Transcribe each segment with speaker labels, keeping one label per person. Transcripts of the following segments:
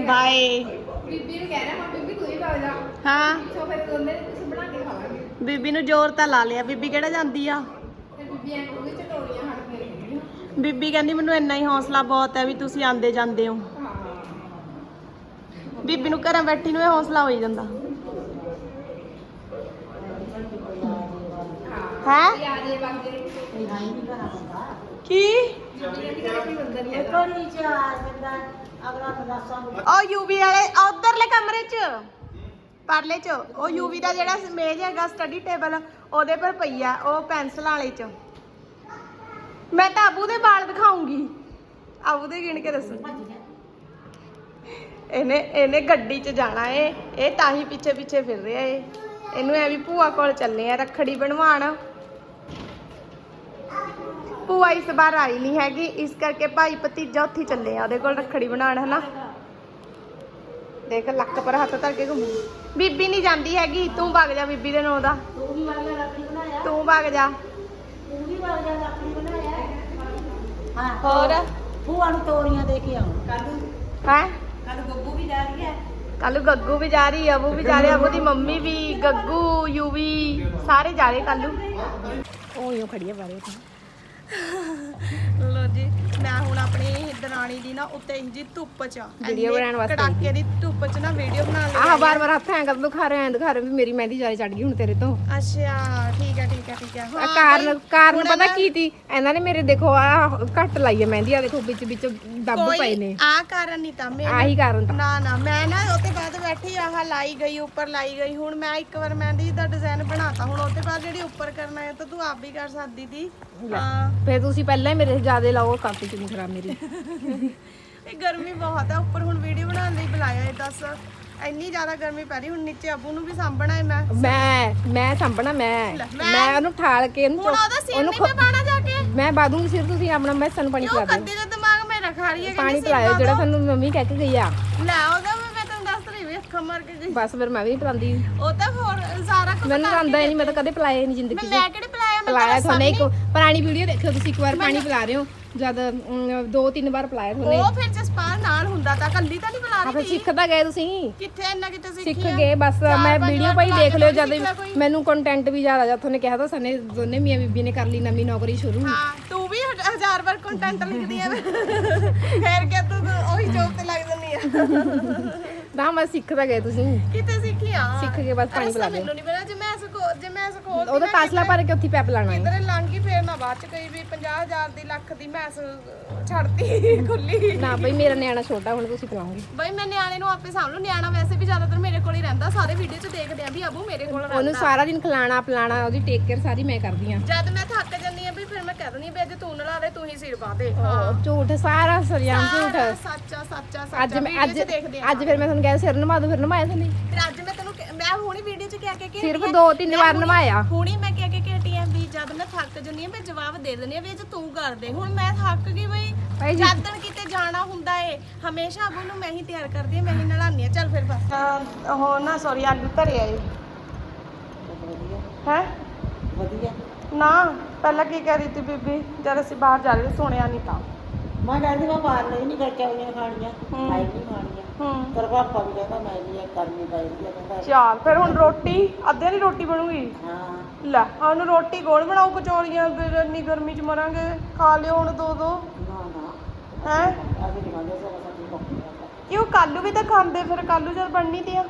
Speaker 1: Bye
Speaker 2: ਬੀਬੀ ਨੂੰ ਕਹਿ ਰਿਹਾ ਮੈਂ ਬੀਬੀ ਤੂੰ ਹੀ ਵਗ ਜਾ।
Speaker 1: ਹਾਂ।
Speaker 2: ਸੋਫੇ ਤੇ ਦੋਨੇ ਕੁਝ ਬਣਾ ਕੇ ਖਾਵਾਂਗੇ
Speaker 1: ਬੀਬੀ ਨੂੰ ਜ਼ੋਰ ਤਾਂ ਲਾ ਲਿਆ। ਬੀਬੀ ਕਿਹੜਾ ਜਾਂਦੀ ਆ?
Speaker 2: ਤੇ ਬੀਬੀ ਐਂ ਕਹੂਗੀ ਚਟੋਰੀਆਂ ਹਟ ਮੇਰੀਆਂ
Speaker 1: ਬੀਬੀ ਕਹਿੰਦੀ ਮੈਨੂੰ ਇੰਨਾ ਹੀ ਹੌਸਲਾ ਬਹੁਤ ਹੈ ਵੀ ਤੁਸੀਂ ਆਂਦੇ ਜਾਂਦੇ ਹੋ। ਬੀਬੀ ਨੂੰ ਘਰਾਂ ਬੈਠੀ ਨੂੰ ਇਹ ਹੌਸਲਾ ਹੋਈ ਜਾਂਦਾ। ਹੈ।
Speaker 2: ਇਹ ਵਗ ਜੇ।
Speaker 1: ਕੀ?
Speaker 2: ਬੀਬੀ ਕਹਿੰਦੀ ਕਿ ਕੋਈ ਬੰਦਾ ਨਹੀਂ
Speaker 3: ਦੇਖੋ ਨੀਚੇ ਆ ਜਾਂਦਾ
Speaker 1: ਉਹ ਯੂਵੀ ਵਾਲੇ ਉਧਰਲੇ ਕਮਰੇ 'ਚ। ਪਰਲੇ 'ਚ। ਉਹ ਯੂਵੀ ਦਾ ਜਿਹੜਾ ਮੇਜ਼ ਹੈਗਾ ਸਟੱਡੀ ਟੇਬਲ ਉਹਦੇ ਪਰ ਪਈ ਆ ਉਹ ਪੈਨਸਲ ਵਾਲੇ 'ਚ। ਮੈਂ ਤਾਂ ਅਬੂ ਦੇ ਵਾਲ ਦਿਖਾਉਂਗੀ। ਅਬੂ ਦੇ ਗਿਣ ਕੇ ਦੱਸੋ। ਇਹਨੇ ਇਹਨੇ ਗੱਡੀ 'ਚ ਜਾਣਾ ਏ। ਇਹ ਤਾਂ ਹੀ ਪਿੱਛੇ ਪਿੱਛੇ ਫਿਰ ਰਿਹਾ ਏ। ਇਹਨੂੰ ਐ ਵੀ ਭੂਆ ਕੋਲ ਚੱਲੇ ਆ ਰੱਖੜੀ ਬਣਵਾਉਣ। ਭੂਆ ਇਸ ਵਾਰ ਆਈ ਨਹੀਂ ਹੈਗੀ ਇਸ ਕਰਕੇ ਭਾਈ ਭਤੀਜਾ ਉੱਥੇ ਚੱਲੇ ਆ ਉਹਦੇ ਕੋਲ ਰੱਖੜੀ ਬਣਾਉਣ ਹਨਾ? ਦੇਖ ਲੱਕ ਪਰ ਹੱਥ ਧਰ ਕੇ ਘੁੰਮ। ਬੀਬੀ ਨਹੀਂ ਜਾਂਦੀ ਹੈਗੀ ਤੂੰ ਵਗ ਜਾ ਬੀਬੀ ਦੇ ਨਾਂ ਦਾ।
Speaker 3: ਤੂੰ ਵੀ ਵਾਲਾ ਰੱਖੀ ਬਣਾਇਆ
Speaker 1: ਤੂੰ ਵਗ ਜਾ।
Speaker 3: ਤੂੰ ਵੀ ਵਾਲਾ ਰੱਖੀ ਬਣਾਇਆ ਹਾਂ
Speaker 1: ਹੋਰ
Speaker 3: ਭੂਆ ਨੂੰ ਤੋਰੀਆਂ ਦੇ ਕੇ ਆਉਂ।
Speaker 1: ਹੈ?
Speaker 2: ਕੱਲ ਗੱਗੂ ਵੀ ਜਾ ਰਹੀ ਹੈ।
Speaker 1: ਕੱਲੂ ਗੱਗੂ ਵੀ ਜਾ ਰਹੀ ਹੈ ਅਬੂ ਵੀ ਜਾ ਰਿਹਾ ਅਬੂ ਦੀ ਮੰਮੀ ਵੀ ਗੱਗੂ ਯੂਵੀ ਸਾਰੇ ਜਾ ਰਹੇ ਕੱਲੂ ਉਹ ਯੋ ਖੜੀ ਹੈ ਬਾਰੇ ਲੋ ਜੀ ਮੈਂ ਹੁਣ ਆਪਣੀ ਦਰਾਣੀ ਦੀ ਨਾ ਉੱਤੇ ਹੀ ਜੀ ਧੁੱਪ ਚ
Speaker 4: ਵੀਡੀਓ ਬਣਾਉਣ ਵਾਸਤੇ
Speaker 1: ਕੜਾਕੇ ਦੀ ਧੁੱਪ ਚ ਨਾ ਵੀਡੀਓ ਬਣਾ ਲਈ
Speaker 4: ਆਹ ਬਾਰ ਬਾਰ ਹੱਥ ਐਂ ਕਰ ਦਿਖਾ ਰਹੇ ਐਂ ਦਿਖਾ ਰਹੇ ਵੀ ਮੇਰੀ ਮਹਿੰਦੀ ਜਾਰੇ ਚੜ ਗਈ ਹੁਣ ਤੇਰੇ ਤੋਂ।
Speaker 1: ਅੱਛਾ ਠੀਕ ਹੈ ਠੀਕ ਹੈ ਠੀਕ ਹੈ
Speaker 4: ਆ ਕਾਰਨ ਕਾਰਨ ਪਤਾ ਕੀ ਤੀ ਇਹਨਾਂ ਨੇ ਮੇਰੇ ਦੇਖੋ ਆ ਘੱਟ ਲਾਈ ਹੈ ਮਹਿੰਦੀ ਆ ਦੇਖੋ ਵਿੱਚ ਵਿੱਚ ਦੱਬ ਪਏ ਨੇ।
Speaker 1: ਆ ਕਾਰਨ ਨਹੀਂ ਤਾਂ ਮੈਂ
Speaker 4: ਆਹੀ ਕਾਰਨ ਤਾਂ।
Speaker 1: ਨਾ ਨਾ ਮੈਂ ਨਾ ਉਹਦੇ ਬਾਅਦ ਬੈਠੀ ਆਹ ਲਾਈ ਗਈ ਉੱਪਰ ਲਾਈ ਗਈ। ਹੁਣ ਮੈਂ ਇੱਕ ਵਾਰ ਮਹਿੰਦੀ ਦਾ ਡਿਜ਼ਾਈਨ ਬਣਾਤਾ। ਹੁਣ ਉਹਦੇ ਬਾਅਦ ਜਿਹੜੀ ਉੱਪਰ ਕਰਨਾ ਹੈ ਤਾਂ ਤੂੰ ਆਪ ਵੀ ਕਰ ਸਕਦੀ ਦੀ ਹਾਂ।
Speaker 4: ਫਿਰ ਤੁਸੀਂ ਪਹਿਲਾਂ ਹੀ ਮੇਰੇ ਜਿਆਦੇ ਲਾਓ ਕਰਤੀ ਚੁੰਨੀ ਖਰਾਬ ਮੇਰੀ।
Speaker 1: ਇਹ ਗਰਮੀ ਬਹੁਤ ਹੈ ਉੱਪਰ ਹੁਣ ਵੀਡੀਓ ਬਣਾਉਣ ਲਈ ਬੁਲਾਇਆ ਹੈ ਦੱਸ। ਇੰਨੀ ਜ਼ਿਆਦਾ ਗਰਮੀ ਪੈ ਰਹੀ ਹੁਣ ਨੀਚੇ ਅਬੂ ਨੂੰ ਵੀ ਸਾਂਭਣਾ ਹੈ ਮੈਂ।
Speaker 4: ਮੈਂ ਮੈਂ ਸੰਭਣਾ ਮੈਂ।
Speaker 1: ਲੈ, ਮੈਂ-
Speaker 4: ਮੈਂ ਉਹਨੂੰ ਠਾਲ ਕੇ ਉਹਨੂੰ
Speaker 1: ਹੁਣ
Speaker 4: ਚੁੱਕ-
Speaker 1: ਉਹਦਾ ਨਹੀਂ ਪਾਣਾ ਜਾ ਕੇ।
Speaker 4: ਮੈਂ ਬਾਦੂੰਗੀ ਸਿਰ ਤੁਸੀਂ ਆਪਣਾ ਮੈਂ ਸਾਨੂੰ ਪਾਣੀ
Speaker 1: ਕਿਉਂ
Speaker 4: ਪਿਲਾ ਦਿਓ।
Speaker 1: ਕੱਦੀ ਦਾ ਦਿਮਾਗ ਮੇਰਾ ਖਾ ਰਹੀ ਹੈ
Speaker 4: ਪਾਣੀ ਪਿਲਾਇਓ ਜਿਹੜਾ ਸਾਨੂੰ ਮੰਮੀ ਕਹਿ ਕੇ ਗਈ ਆ।
Speaker 1: ਲੈ ਉਹਦਾ ਵੀ ਮੈਂ ਤੈਨੂੰ ਦੱਸ ਰਹੀ ਵੀ ਅੱਖਾਂ ਮਾਰ ਕੇ ਗਈ।
Speaker 4: ਬਸ ਫਿਰ ਮੈਂ ਵੀ ਪਿਲਾਉਂਦੀ।
Speaker 1: ਉਹ ਤਾਂ ਹੋਰ ਸਾਰਾ ਕੁਝ
Speaker 4: ਮੈਨੂੰ ਆਉਂਦਾ ਹੀ ਨਹੀਂ ਮੈਂ ਤਾਂ ਕਦੇ ਪਿਲਾਇਆ ਹੀ ਨਹੀਂ ਜ਼ਿੰਦਗੀ
Speaker 1: ਮੈਂ
Speaker 4: 'ਚ।
Speaker 1: ਮੈਂ ਕਿਹੜੇ ਪਿਲਾਇਆ
Speaker 4: ਤੁਹਾਨੂੰ ਇੱਕ ਪੁਰਾਣੀ ਵੀਡੀਓ ਦੇਖਿਓ ਤੁਸੀਂ ਇੱਕ ਵਾਰ ਪਾਣੀ ਪਿਲਾ ਰਹੇ ਹੋ ਜਦ ਅਮ, ਦੋ ਤਿੰਨ ਵਾਰ ਪਿਲਾਇਆ ਤੁਹਾਨੂੰ।
Speaker 1: ਉਹ ਫਿਰ ਜਸਪਾਲ ਨਾਲ ਹੁੰਦਾ ਤਾਂ ਕੱਲੀ ਤਾਂ ਨਹੀਂ ਬੁਲਾ ਰਹੀ ਸੀ
Speaker 4: ਸਿੱਖ ਤਾਂ ਗਏ ਤੁਸੀਂ।
Speaker 1: ਕਿੱਥੇ ਇੰਨਾ ਕਿਤੇ
Speaker 4: ਸਿੱਖ
Speaker 1: ਸਿੱਖੀ ਆ?
Speaker 4: ਗਏ ਬਸ
Speaker 1: ਚਾਰ
Speaker 4: ਮੈਂ
Speaker 1: ਪੰਜ
Speaker 4: ਵੀਡੀਓ
Speaker 1: ਵਾਰ
Speaker 4: ਭਾਈ ਦੇਖ ਲਿਓ ਜਦ
Speaker 1: ਸਿੱਖ ਲਿਆ ਕੋਈ।
Speaker 4: ਮੈਨੂੰ ਕੰਟੈਂਟ ਵੀ ਜ਼ਿਆਦਾ ਜਦ ਤੁਹਾਨੂੰ ਕਿਹਾ ਤਾਂ ਸਨੇ ਦੋਨੇ ਮੀਆਂ ਬੀਬੀ ਨੇ ਕਰ ਲਈ ਨਵੀਂ ਨੌਕਰੀ ਸ਼ੁਰੂ।
Speaker 1: ਹਾਂ ਤੂੰ ਵੀ ਹ- ਹਜ਼ਾਰ ਵਾਰ ਕੰਟੈਂਟ ਲਿਖਦੀ ਆ। ਫੇਰ ਕਿ ਤੂੰ ਤੂੰ ਉਹੀ ਜੋਬ ਤੇ ਲੱਗ ਜੰਨੀ ਆ।
Speaker 4: ਤਾਂ ਮੈਂ ਸਿੱਖ ਤਾਂ ਗਏ ਤੁਸੀਂ।
Speaker 1: ਕਿਤੇ ਸਿੱਖੀ ਆ।
Speaker 4: ਸਿੱਖ ਕੇ ਬਸ ਪਾਣੀ ਪਿਲਾ ਦਿਓ।
Speaker 1: ਮੈਨੂੰ ਨਹੀਂ ਪਤਾ ਜੇ ਮੈਂ
Speaker 4: ਉਹਦਾ ਤਾਸਲਾ ਭਰ ਕੇ ਉੱਥੇ ਪੈਪ ਲਾਣਾ ਹੈ
Speaker 1: ਕਿਧਰੇ ਲੰਘੀ ਫੇਰ ਨਾ ਬਾਅਦ ਚ ਕਹੀ ਵੀ 50000 ਦੀ ਲੱਖ ਦੀ ਮੈਸ ਛੱਡਤੀ ਖੁੱਲੀ।
Speaker 4: ਨਾ ਬਈ ਮੇਰਾ ਨਿਆਣਾ ਛੋਟਾ ਹੁਣ ਤੁਸੀਂ ਪਿਲਾਉਂਗੇ
Speaker 1: ਬਈ ਮੈਂ ਨਿਆਣੇ ਨੂੰ ਆਪੇ ਸਾਂਭ ਲੂ ਨਿਆਣਾ ਵੈਸੇ ਵੀ ਜ਼ਿਆਦਾਤਰ ਮੇਰੇ ਕੋਲ ਹੀ ਰਹਿੰਦਾ। ਸਾਰੇ ਵੀਡੀਓ 'ਚ ਦੇਖਦੇ ਆ ਵੀ ਅਬੂ ਮੇਰੇ ਕੋਲ
Speaker 4: ਉਹਨੂੰ
Speaker 1: ਰਹਿੰਦਾ
Speaker 4: ਸਾਰਾ ਦਿਨ ਖਿਲਾਣਾ ਪਿਲਾਣਾ ਉਹਦੀ ਟੇਕ ਕੇਅਰ ਸਾਰੀ ਮੈਂ ਕਰਦੀ ਆ
Speaker 1: ਜਦ ਮੈਂ ਥੱਕ ਜੰਨੀ ਆ ਵੀ ਫਿਰ ਮੈਂ ਕਹਿ ਦਿੰਦੀ ਆ ਵੀ ਅੱਜ ਤੂੰ ਨਲਾ ਦੇ ਤੂੰ ਹੀ ਸਿਰ ਪਾ ਦੇ। ਹਾਂ
Speaker 4: ਝੂਠ ਸਾਰਾ ਸਰਿਆਮ ਝੂਠ।
Speaker 1: ਸੱਚਾ ਸੱਚਾ ਸੱਚਾ
Speaker 4: ਅੱਜ ਮੈਂ ਅੱਜ
Speaker 1: ਦੇਖਦੇ ਆ।
Speaker 4: ਅੱਜ ਫਿਰ ਮੈਂ ਤੁਹਾਨੂੰ ਕਿਹਾ ਸਿਰ ਨਵਾ ਦੋ ਫਿਰ ਨਵਾਇਆ ਤੁਹਾਨੂੰ
Speaker 1: ਫਿਰ ਅੱਜ ਮੈਂ ਤੈਨੂੰ ਕਹਿ- ਮੈਂ ਹੁਣੀ ਵੀਡੀਓ 'ਚ ਕਹਿ ਕੇ ਕਿ
Speaker 4: ਸਿਰਫ ਦੋ ਤਿੰਨ ਵਾਰ ਨਵਾਇਆ।
Speaker 1: ਹੁਣੀ ਮੈਂ ਕਹਿ ਕੇ ਘੇਟੀ ਆ ਵੀ ਜਦ ਮੈਂ ਥੱਕ ਜੰਨੀ ਆ ਮੈਂ ਜਵਾਬ ਦੇ ਦਿੰਦੀ ਆ ਵੀ ਅੱਜ ਤੂੰ ਕਰ ਦੇ। ਹੁਣ ਮੈਂ ਥੱਕ ਗਈ ਬਈ।
Speaker 4: ਭਾਈ ਜੀ।
Speaker 1: ਜਦ ਤੱਕ ਕਿਤੇ ਜਾਣਾ ਹੁੰਦਾ ਏ ਹਮੇਸ਼ਾ ਅਬੂ ਨੂੰ ਮੈਂ ਹੀ ਤਿਆਰ ਕਰਦੀ ਆ ਮੈਂ ਹੀ ਨਲਾਉਂਦੀ ਆ ਚੱਲ ਫਿਰ ਬਸ। ਉਹ ਨਾ ਸੌਰੀ ਆਲੂ ਧਰੇ ਆਏ ਹੈ?
Speaker 3: ਵਧੀਆ।
Speaker 1: ਨਾ ਪਹਿਲਾਂ ਕੀ ਕਹਿ ਰਹੀ ਤੀ ਬੀਬੀ? ਜਦ ਅਸੀਂ ਬਾਹਰ ਜਾ ਰਹੇ ਸੀ, ਸੁਣਿਆ ਨਹੀਂ ਤਾਂ।
Speaker 3: ਮੈਂ ਕਹਿੰਦੀ ਮੈਂ ਬਾਹਰ ਨਹੀਂ ਕਰਕੇ ਆਉਣੀਆਂ ਖਾਣੀਆਂ।
Speaker 1: ਹੂੰ।
Speaker 3: ਮੈਂ ਨਹੀਂ ਖਾਣੀਆਂ।
Speaker 1: ਹੂੰ।
Speaker 3: ਪਰ ਪਾਪਾ ਵੀ ਕਹਿੰਦਾ ਮੈਂ ਨਹੀਂ ਇਹ ਕਰਨੀ ਪੈਂਦੀ ਆ ਕਹਿੰਦਾ
Speaker 1: ਚਾਲ ਫਿਰ ਹੁਣ ਰੋਟੀ ਅੱਧੇ ਦੀ ਰੋਟੀ ਬਣੂਗੀ?
Speaker 3: ਹਾਂ।
Speaker 1: ਲੈ ਹੁਣ ਰੋਟੀ ਕੌਣ ਬਣਾਉ ਕਚੌਰੀਆਂ ਫਿਰ ਇੰਨੀ ਗਰਮੀ ਚ ਮਰਾਂਗੇ ਖਾ ਲਿਓ ਹੁਣ ਦੋ ਦੋ।
Speaker 3: ਨਾ ਨਾ।
Speaker 1: ਹੈ?
Speaker 3: ਅਸੀਂ ਨਹੀਂ ਖਾਂਦੇ ਸਭ ਸਾਡੀ ਨੌਕਰੀ
Speaker 1: ਕਿਉਂ ਕੱਲੂ ਵੀ ਤਾਂ ਖਾਂਦੇ ਫਿਰ ਕੱਲੂ ਜਦ ਬਣਨੀ ਤੇ ਆ।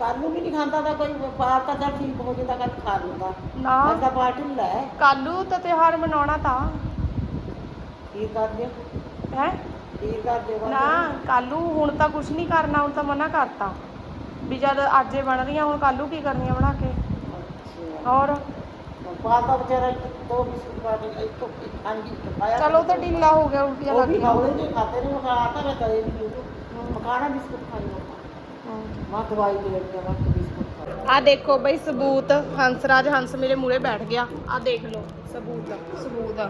Speaker 3: ਕੱਲ ਨੂੰ ਵੀ ਨਹੀਂ ਖਾਂਦਾ ਤਾਂ ਕੋਈ ਬਾਹਰ ਤਾਂ ਚੱਲ ਠੀਕ ਹੋ ਜਾਂਦਾ ਕੱਲ ਖਾ ਲੂੰਗਾ
Speaker 1: ਨਾ।
Speaker 3: ਮੈਂ ਤਾਂ ਪਾਰਟੀ ਲੈ
Speaker 1: ਕੱਲੂ ਤਾਂ ਤਿਉਹਾਰ ਮਨਾਉਣਾ ਤਾਂ।
Speaker 3: ਕੀ ਕਰਦੇ
Speaker 1: ਹੈ?
Speaker 3: ਹੋ
Speaker 1: ਨਾ ਕੱਲੂ ਹੁਣ ਤਾਂ ਕੁਝ ਨਹੀਂ ਕਰਨਾ ਹੁਣ ਤਾਂ ਮਨਾ ਕਰਤਾ। ਵੀ ਜਦ ਅੱਜੇ ਬਣ ਰਹੀਆਂ ਹੁਣ ਕੱਲੂ ਕੀ ਕਰਨੀਆਂ ਬਣਾ ਕੇ? ਹੋਰ?
Speaker 3: ਬਾਹਰ ਦਾ ਵਿਚਾਰਾ ਦੋ ਬਿਸਕੁਟ ਪਾ ਕੇ ਇੱਕ ਇੱਕ ਖਾਂਗੀ ਖਾਇਆ
Speaker 1: ਚਲੋ ਤਾਂ ਢਿੱਲਾ ਹੋ ਗਿਆ ਉਲਟੀਆਂ
Speaker 3: ਉਹ
Speaker 1: ਲੱਗ
Speaker 3: ਵੀ
Speaker 1: ਗਈਆਂ
Speaker 3: ਖਾਉਣੇ ਨਹੀਂ ਖਾਤੇ ਨੇ? ਮਖਾ ਮੈਂ ਕਦੇ ਨਹੀਂ ਮਖਾਣਾ ਬਿਸਕੁਟ ਖਾਈ ਮੈਂ ਦਵਾਈ ਦੇ ਦਿੱਤੀ ਮੈਂ ਬਿਸਕੁਟ
Speaker 1: ਆ ਦੇਖੋ ਬਈ ਸਬੂਤ ਹੰਸਰਾਜ ਹੰਸ ਮੇਰੇ ਮੂਹਰੇ ਬੈਠ ਗਿਆ। ਆ ਦੇਖ ਲਓ ਸਬੂਤ
Speaker 4: ਸਬੂਤ।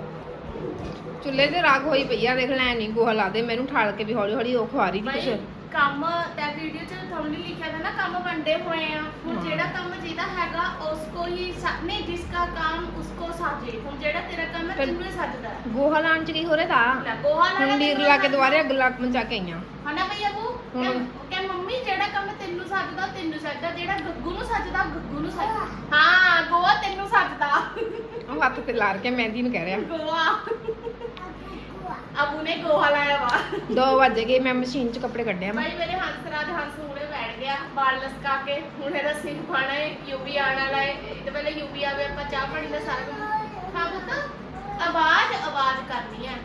Speaker 4: ਚੁੱਲ੍ਹੇ ਤੇ ਰਾਗ ਹੋਈ ਪਈ ਆ ਦੇਖ ਲੈ ਨਹੀਂ ਗੋਹਾ ਲਾ ਦੇ ਮੈਨੂੰ ਠਾਲ ਕੇ ਵੀ ਹੌਲੀ ਹੌਲੀ ਉਹ ਖਵਾ ਰਹੀ
Speaker 1: ਬਈ
Speaker 4: ਕੁਛ
Speaker 1: ਕੰਮ ਤਾਂ ਵੀਡੀਓ ਚ ਤੁਹਾਨੂੰ ਲਿਖਿਆ था ना ਕੰਮ ਵੰਡੇ ਹੋਏ ਆ। ਹੁਣ ਜਿਹੜਾ ਕੰਮ ਜਿਹਦਾ ਹੈਗਾ ਉਸਕੋ ਹੀ ਸਾ- ਨਹੀਂ ਜਿਸਕਾ ਕੰਮ ਉਸਕੋ ਸਾਜੇ ਹੁਣ ਜਿਹੜਾ ਤੇਰਾ ਕੰਮ ਹੈ
Speaker 4: ਫਿਰ-
Speaker 1: ਤੈਨੂੰ ਹੀ ਸੱਜਦਾ ਹੈ।
Speaker 4: ਗੋਹਾ ਲਾਉਣ ਚ ਕੀ ਹੋ ਰਿਹਾ ਤਾਂ?
Speaker 1: ਲੈ ਗੋਹਾ
Speaker 4: ਹੁਣ ਲੀਰ ਲਾ ਕੇ ਦੁਬਾਰੇ ਅੱਗ ਲਾ ਮਚਾ ਕੇ ਆਈਆਂ।
Speaker 1: ਹਨਾ ਭਈ ਅਬੂ
Speaker 4: ਹੁਣ
Speaker 1: ਕਿ ਮੰਮੀ ਜਿਹੜਾ ਕੰਮ ਤੈਨੂੰ ਸੱਜਦਾ ਤੈਨੂੰ ਸੱਜਦਾ ਜਿਹੜਾ ਗੱਗੂ ਨੂੰ ਸੱਜਦਾ ਗੱਗੂ ਨੂੰ ਸੱਜਦਾ। ਹਾਂ। ਗੋਆ ਤੈਨੂੰ ਸੱਜਦਾ।
Speaker 4: ਉਹ ਹੱਥ ਤੇ ਲਾਰ ਕੇ ਮਹਿੰਦੀ ਨੂੰ ਕਹਿ ਰਿਹਾ।
Speaker 1: ਗੋਆ। ਅਬੂ ਨੇ ਗੋਹਾ ਲਾਇਆ ਵਾ।
Speaker 4: 2 ਵਜੇ ਗਏ ਮੈਂ ਮਸ਼ੀਨ 'ਚ ਕੱਪੜੇ ਕੱਢਿਆ। ਮੈਂ
Speaker 1: ਭਾਈ ਮੇਰੇ ਹੰਸ ਰਾਜ ਹੰਸ ਹੁਣੇ ਬੈਠ ਗਿਆ ਵਾਲ ਲਸਕਾ ਕੇ। ਹੁਣ ਇਹਦਾ ਸਿਰ ਖਾਣਾ ਹੈ ਯੂਵੀ ਆਣ ਵਾਲਾ ਹੈ ਇਹਦੇ ਪਹਿਲੇ ਯੂਵੀ ਆਵੇ ਆਪਾਂ ਚਾਹ ਪਾਣੀ ਦਾ ਸਾਰਾ ਕੰਮ ਹਾਂ ਪੁੱਤ ਆਵਾਜ਼ ਆਵਾਜ਼ ਕਰਨੀ ਹੈ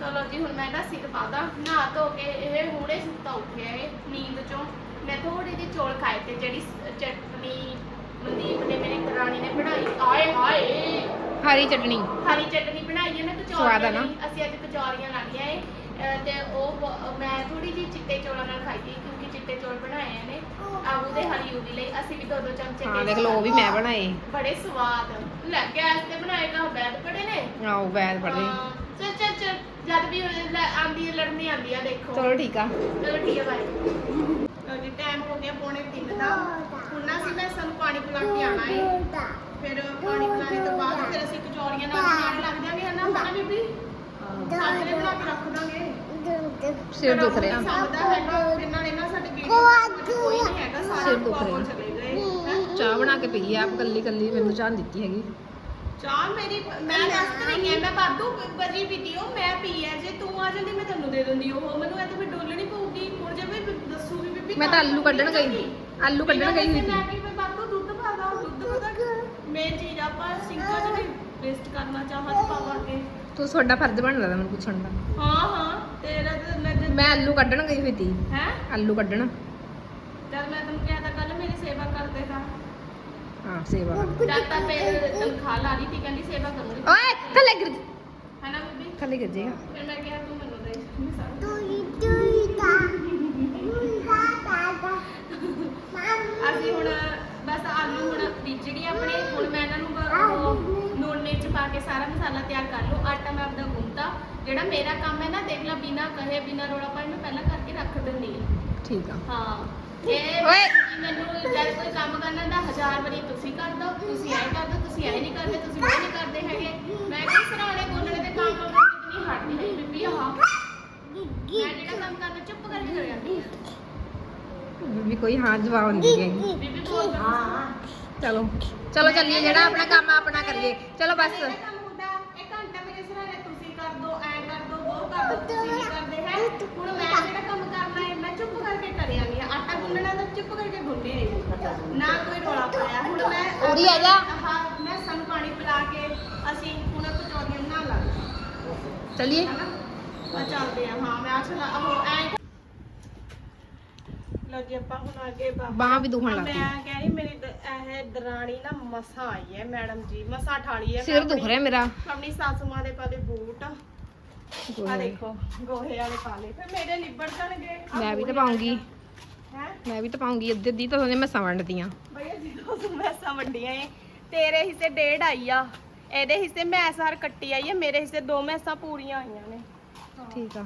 Speaker 1: ਚਲੋ ਜੀ ਹੁਣ ਮੈਂ ਇਹਦਾ ਸਿਰ ਪਾਦਾ ਨਹਾ ਧੋ ਕੇ ਇਹ ਹੁਣੇ ਸੁੱਤਾ ਉੱਠਿਆ ਇਹ ਨੀਂਦ ਚੋਂ। ਮੈਂ ਥੋੜੀ ਜਿਹੀ ਚੌਲ ਖਾਏ ਤੇ ਜਿਹੜੀ ਚਟਨੀ ਮਨਦੀਪ ਨੇ ਮੇਰੀ ਦਰਾਣੀ ਨੇ ਬਣਾਈ। ਆਏ ਹਾਏ।
Speaker 4: ਹਰੀ ਚਟਣੀ
Speaker 1: ਹਰੀ ਚਟਨੀ ਬਣਾਈ ਹੈ ਨਾ
Speaker 4: ਸਵਾਦ ਆ
Speaker 1: ਕਚੌਰੀਆਂ
Speaker 4: ਨਾ?
Speaker 1: ਦੀ ਅਸੀਂ ਅੱਜ ਕਚੌਰੀਆਂ ਲਾਣੀਆਂ ਏ ਅਹ ਤੇ ਉਹ ਬ- ਮੈਂ ਥੋੜੀ ਜਿਹੀ ਚਿੱਟੇ ਚੌਲਾਂ ਨਾਲ ਖਾਈ ਸੀ ਕਿਉਂਕਿ ਚਿੱਟੇ ਚੌਲ ਬਣਾਏ ਨੇ। ਆਬੂ ਦੇ ਹਰੀ ਯੂਵੀ ਲਈ। ਅਸੀਂ ਵੀ ਦੋ ਦੋ ਚਮਚੇ
Speaker 4: ਹਾਂ ਦੇਖ ਲਓ ਉਹ ਵੀ ਮੈਂ ਬਣਾਏ।
Speaker 1: ਬੜੇ ਸਵਾਦ। ਲੈ ਗੈਸ ਤੇ ਬਣਾਏਗਾ ਬੈਦ ਪੜੇ ਨੇ।
Speaker 4: ਆਓ ਬੈਦ ਪੜਦੇ
Speaker 1: ਹਾਂ, ਚੱਲ ਜਦ ਵੀ ਉਹ ਲੈ- ਆਂਦੀ ਹੈ ਲੜਨੀ ਆਂਦੀ ਆ ਦੇਖੋ।
Speaker 4: ਚਲੋ ਠੀਕ ਆ।
Speaker 1: ਚਲੋ ਠੀਕ ਹੈ ਬਾਈ ਜੀ ਟਾਈਮ ਹੋ ਗਿਆ ਪੌਣੇ 3 ਦਾ। ਹੁਣ ਨਾ ਅਸੀਂ ਮੈਂ ਸਾਨੂੰ ਪਾਣੀ ਪਿਲਾ ਕੇ ਆਣਾ ਹੈ ਫਿਰ ਪਾਣੀ ਪਿਲਾਣੇ ਤੋਂ ਬਾਅਦ ਫਿਰ ਅਸੀਂ ਕਚੌਰੀਆਂ ਨਾਲ ਬਣਾਉਣ ਲੱਗ ਜਾਾਂਗੇ ਹਨਾ ਹਨਾ ਬੀਬੀ? ਸਾਜਰੇ ਬਣਾ ਕੇ ਰੱਖ ਦਾਂਗੇ
Speaker 4: ਸਿਰ ਦੁਖ ਰਿਹਾ।
Speaker 1: ਸਾਡਾ ਹੈਗਾ ਫਿਰ ਨਾਲੇ ਨਾ ਸਾਡੇ ਵੀਡੀਓ ਕੋਈ ਨਹੀਂ ਹੈਗਾ ਸਾਰੇ
Speaker 4: ਸਿਰ ਦੁਖ
Speaker 1: ਕੋਲ
Speaker 4: ਰਿਹਾ।
Speaker 1: ਚਲੇ ਗਏ ਹੈਂ।
Speaker 4: ਚਾਹ ਬਣਾ ਕੇ ਪੀ ਆਪ ਕੱਲੀ ਕੱਲੀ ਮੈਨੂੰ ਚਾਹ ਦਿੱਤੀ ਹੈਗੀ।
Speaker 1: ਚਾਹ ਮੇਰੀ ਮੈਂ ਦੱਸ ਤਾਂ ਰਹੀ ਹਾਂ ਮੈਂ ਬਾਦੂ ਬਜੀ ਪੀਤੀ ਉਹ ਮੈਂ ਪੀ ਹੈ ਜੇ ਤੂੰ ਆ ਜਾਂਦੀ ਮੈਂ ਤੈਨੂੰ ਦੇ ਦਿੰਦੀ ਉਹ ਮੈਨੂੰ ਇਹ ਤਾਂ ਫਿਰ ਡੋਲਣੀ ਪਊਗੀ। ਹੁਣ ਜੇ ਮੈਂ ਦੱਸੂਗੀ ਬੀਬੀ
Speaker 4: ਮੈਂ ਤਾਂ ਆਲੂ ਕੱਢਣ ਗਈ ਆਲੂ ਕੱਢਣ ਗਈ ਹੋਈ
Speaker 1: ਮੈਂ
Speaker 4: ਸੀ
Speaker 1: ਕਿ ਮੈਂ ਬਾਦੂ ਦੁੱਧ ਪਾ ਦਾਂ ਦੁੱਧ ਪਤਾ ਮੇਨ ਚੀਜ਼ ਆਪਾਂ ਸਿੰਕਾਂ 'ਚ ਨਹੀਂ ਵੇਸਟ ਕਰਨਾ ਚਾਹਾਂ ਚ ਪਾਵਾਂਗੇ
Speaker 4: ਤੂੰ ਤੁਹਾਡਾ ਫਰਜ਼ ਬਣਦਾ ਤਾ ਮੈਨੂੰ ਪੁੱਛਣ ਦਾ।
Speaker 1: ਹਾਂ ਹਾਂ ਤੇਰਾ ਤਾਂ ਮੈਂ
Speaker 4: ਮੈਂ ਆਲੂ ਕੱਢਣ ਗਈ ਹੋਈ ਸੀ
Speaker 1: ਹੈ?
Speaker 4: ਆਲੂ ਕੱਢਣ।
Speaker 1: ਜਦ ਮੈਂ ਤੈਨੂੰ ਕਿਹਾ ਤਾਂ ਕੱਲ ਮੇਰੀ ਸੇਵਾ ਕਰ ਦੇਗਾ
Speaker 4: ਹਾਂ ਸੇਵਾ
Speaker 1: ਤੱਕ ਫਿਰ ਤਨਖਾਹ ਲਾ ਲਈ ਤੀ ਕਹਿੰਦੀ ਸੇਵਾ ਕਰੂੰਗੀ।
Speaker 4: ਓਏ ਥੱਲੇ ਗਿਰ
Speaker 1: ਹੈ ਨਾ ਬੀਬੀ?
Speaker 4: ਥੱਲੇ ਗਿਰ ਜਾਏਗਾ
Speaker 1: ਫਿਰ ਮੈਂ ਕਿਹਾ ਤੂੰ ਮੈਨੂੰ ਦੇ। ਸਾਰਾ ਅਸੀਂ ਹੁਣ ਬਸ ਆਲੂ ਹੁਣ ਰਿੱਝ ਗਏ ਆਪਣੇ। ਹੁਣ ਮੈਂ ਇਹਨਾਂ ਨੂੰ ਨੂਨੇ ਚ ਪਾ ਕੇ ਸਾਰਾ ਮਸਾਲਾ ਤਿਆਰ ਕਰ ਲਓ ਆਟਾ ਮੈਂ ਆਪਦਾ ਗੁੰਨਤਾ। ਜਿਹੜਾ ਮੇਰਾ ਕੰਮ ਹੈ ਨਾ ਦੇਖ ਲਾ ਬਿਨਾ ਕਹੇ ਬਿਨਾ ਰੋਲਾ ਪਾਏ ਮੈਂ ਪਹਿਲਾਂ ਕਰਕੇ ਰੱਖ ਦਿੰਦੀ ਹਾਂ।
Speaker 4: ਠੀਕ ਆ।
Speaker 1: ਹਾਂ। ਇਹ
Speaker 4: ਓਏ।
Speaker 1: ਮੈਨੂੰ ਜਦ ਕੋਈ ਕੰਮ ਕਰਨਾ ਦਾ ਹਜ਼ਾਰ ਵਾਰੀ ਤੁਸੀਂ ਕਰ ਦੋ ਤੁਸੀਂ ਐਂ ਕਰ ਦੋ ਤੁਸੀਂ ਐਂ ਨਹੀਂ ਕਰਦੇ ਤੁਸੀਂ ਉਹ ਨਹੀਂ ਕਰਦੇ ਹੈਗੇ। ਮੈਂ ਕਿਹਾ ਸਰਾਣੇ ਬੋਲਣੇ ਦੇ ਕੰਮ ਨਹੀਂ ਹਟਦੀ ਬੀਬੀ ਆਹ। ਮੈਂ ਜਿਹੜਾ ਕੰਮ ਕਰਨਾ ਚੁੱਪ ਕਰਕੇ ਕਰ ਜਾਂਦੀ ਹਾਂ।
Speaker 4: ਵੀ ਕੋਈ ਹਾਂ ਜਵਾਬ ਨਹੀਂ ਦੇਗੀ
Speaker 1: ਬੀਬੀ ਬੋਲ
Speaker 3: ਹਾਂ
Speaker 4: ਚਲੋ ਚਲੋ ਚੱਲੀਏ ਜਿਹੜਾ ਆਪਣਾ ਕੰਮ ਆ ਆਪਣਾ ਕਰੀਏ। ਚਲੋ ਬਸ।
Speaker 1: ਮੇਰਾ ਕੰਮ ਹੁੰਦਾ ਇੱਕ ਘੰਟਾ ਮੇਰੇ ਸਰਾਣੇ ਤੁਸੀਂ ਕਰ ਦੋ ਐਂ ਕਰ ਦੋ ਉਹ ਕਰ ਦੋ ਤੁਸੀਂ ਨਹੀਂ ਕਰਦੇ ਹੈ। ਹੁਣ ਮੈਂ ਜਿਹੜਾ ਕੰਮ ਕਰਨਾ ਹੈ ਮੈਂ ਚੁੱਪ ਕਰਕੇ ਕਰਿਆ। ਨਹੀਂ ਆਟਾ ਗੁੰਨਣਾ ਤਾਂ ਚੁੱਪ ਕਰਕੇ ਗੁੰਨਿਆ ਨਾ ਕੋਈ ਰੋਲਾ ਪਾਇਆ। ਹੁਣ ਮੈਂ
Speaker 4: ਉਰੀ ਆ ਜਾ।
Speaker 1: ਹਾਂ ਮੈਂ ਸਾਨੂੰ ਪਾਣੀ ਪਿਲਾ ਕੇ ਅਸੀਂ ਹੁਣ ਕਚੌਰੀਆਂ ਬਣਾ ਲਾਂਗੇ।
Speaker 4: ਚੱਲੀਏ?
Speaker 1: ਹਨਾ? ਆ ਚੱਲਦੇ ਆ ਹਾਂ ਮੈਂ ਆ ਚਲਾ ਉਹ ਐਂ ਲੋ ਜੀ ਆਪਾਂ ਹੁਣ ਅੱਗੇ
Speaker 4: ਬਾਂਹ ਵੀ ਦੁਖਣ ਲੱਗ
Speaker 1: ਮੈਂ
Speaker 4: ਪਈ
Speaker 1: ਕਹਿ ਰਹੀ ਮੇਰੀ ਦ- ਇਹ ਦਰਾਣੀ ਨਾ ਮਸਾ ਆਈ ਹੈ ਮੈਡਮ ਜੀ। ਮਸਾ ਠਾਲੀ ਹੈ।
Speaker 4: ਸਿਰ ਦੁਖ ਰਿਹਾ ਮੇਰਾ।
Speaker 1: ਆਪਣੀ ਸਾਸੂ ਮਾਂ ਦੇ ਪਾਦੇ ਬੂਟ। ਆ ਦੇਖੋ ਗੋਹੇ ਵਾਲੇ ਪਾ ਲਏ। ਫਿਰ ਮੇਰੇ ਲਿਬੜ ਜਾਣਗੇ।
Speaker 4: ਮੈਂ ਵੀ ਤਾਂ ਪਾਉਂਗੀ।
Speaker 1: ਹੈ
Speaker 4: ਮੈਂ ਵੀ ਤਾਂ ਪਾਉਂਗੀ ਅੱਧੇ ਅੱਧੀ ਤਾਂ ਉਹਨੇ ਮੈਸਾਂ ਵੰਡਦੀਆਂ
Speaker 1: ਭਈਆ ਜਦੋਂ ਤੂੰ ਮੈਸਾਂ ਵੱਡੀਆਂ ਏ ਤੇਰੇ ਹਿੱਸੇ ਡੇਢ ਆਈ ਆ। ਇਹਦੇ ਹਿੱਸੇ ਮੈਸ ਹਰ ਕੱਟੀ ਆਈ ਹੈ ਮੇਰੇ ਹਿੱਸੇ ਦੋ ਮੈਸਾਂ ਪੂਰੀਆਂ ਆਈਆਂ ਨੇ।
Speaker 4: ਠੀਕ ਆ।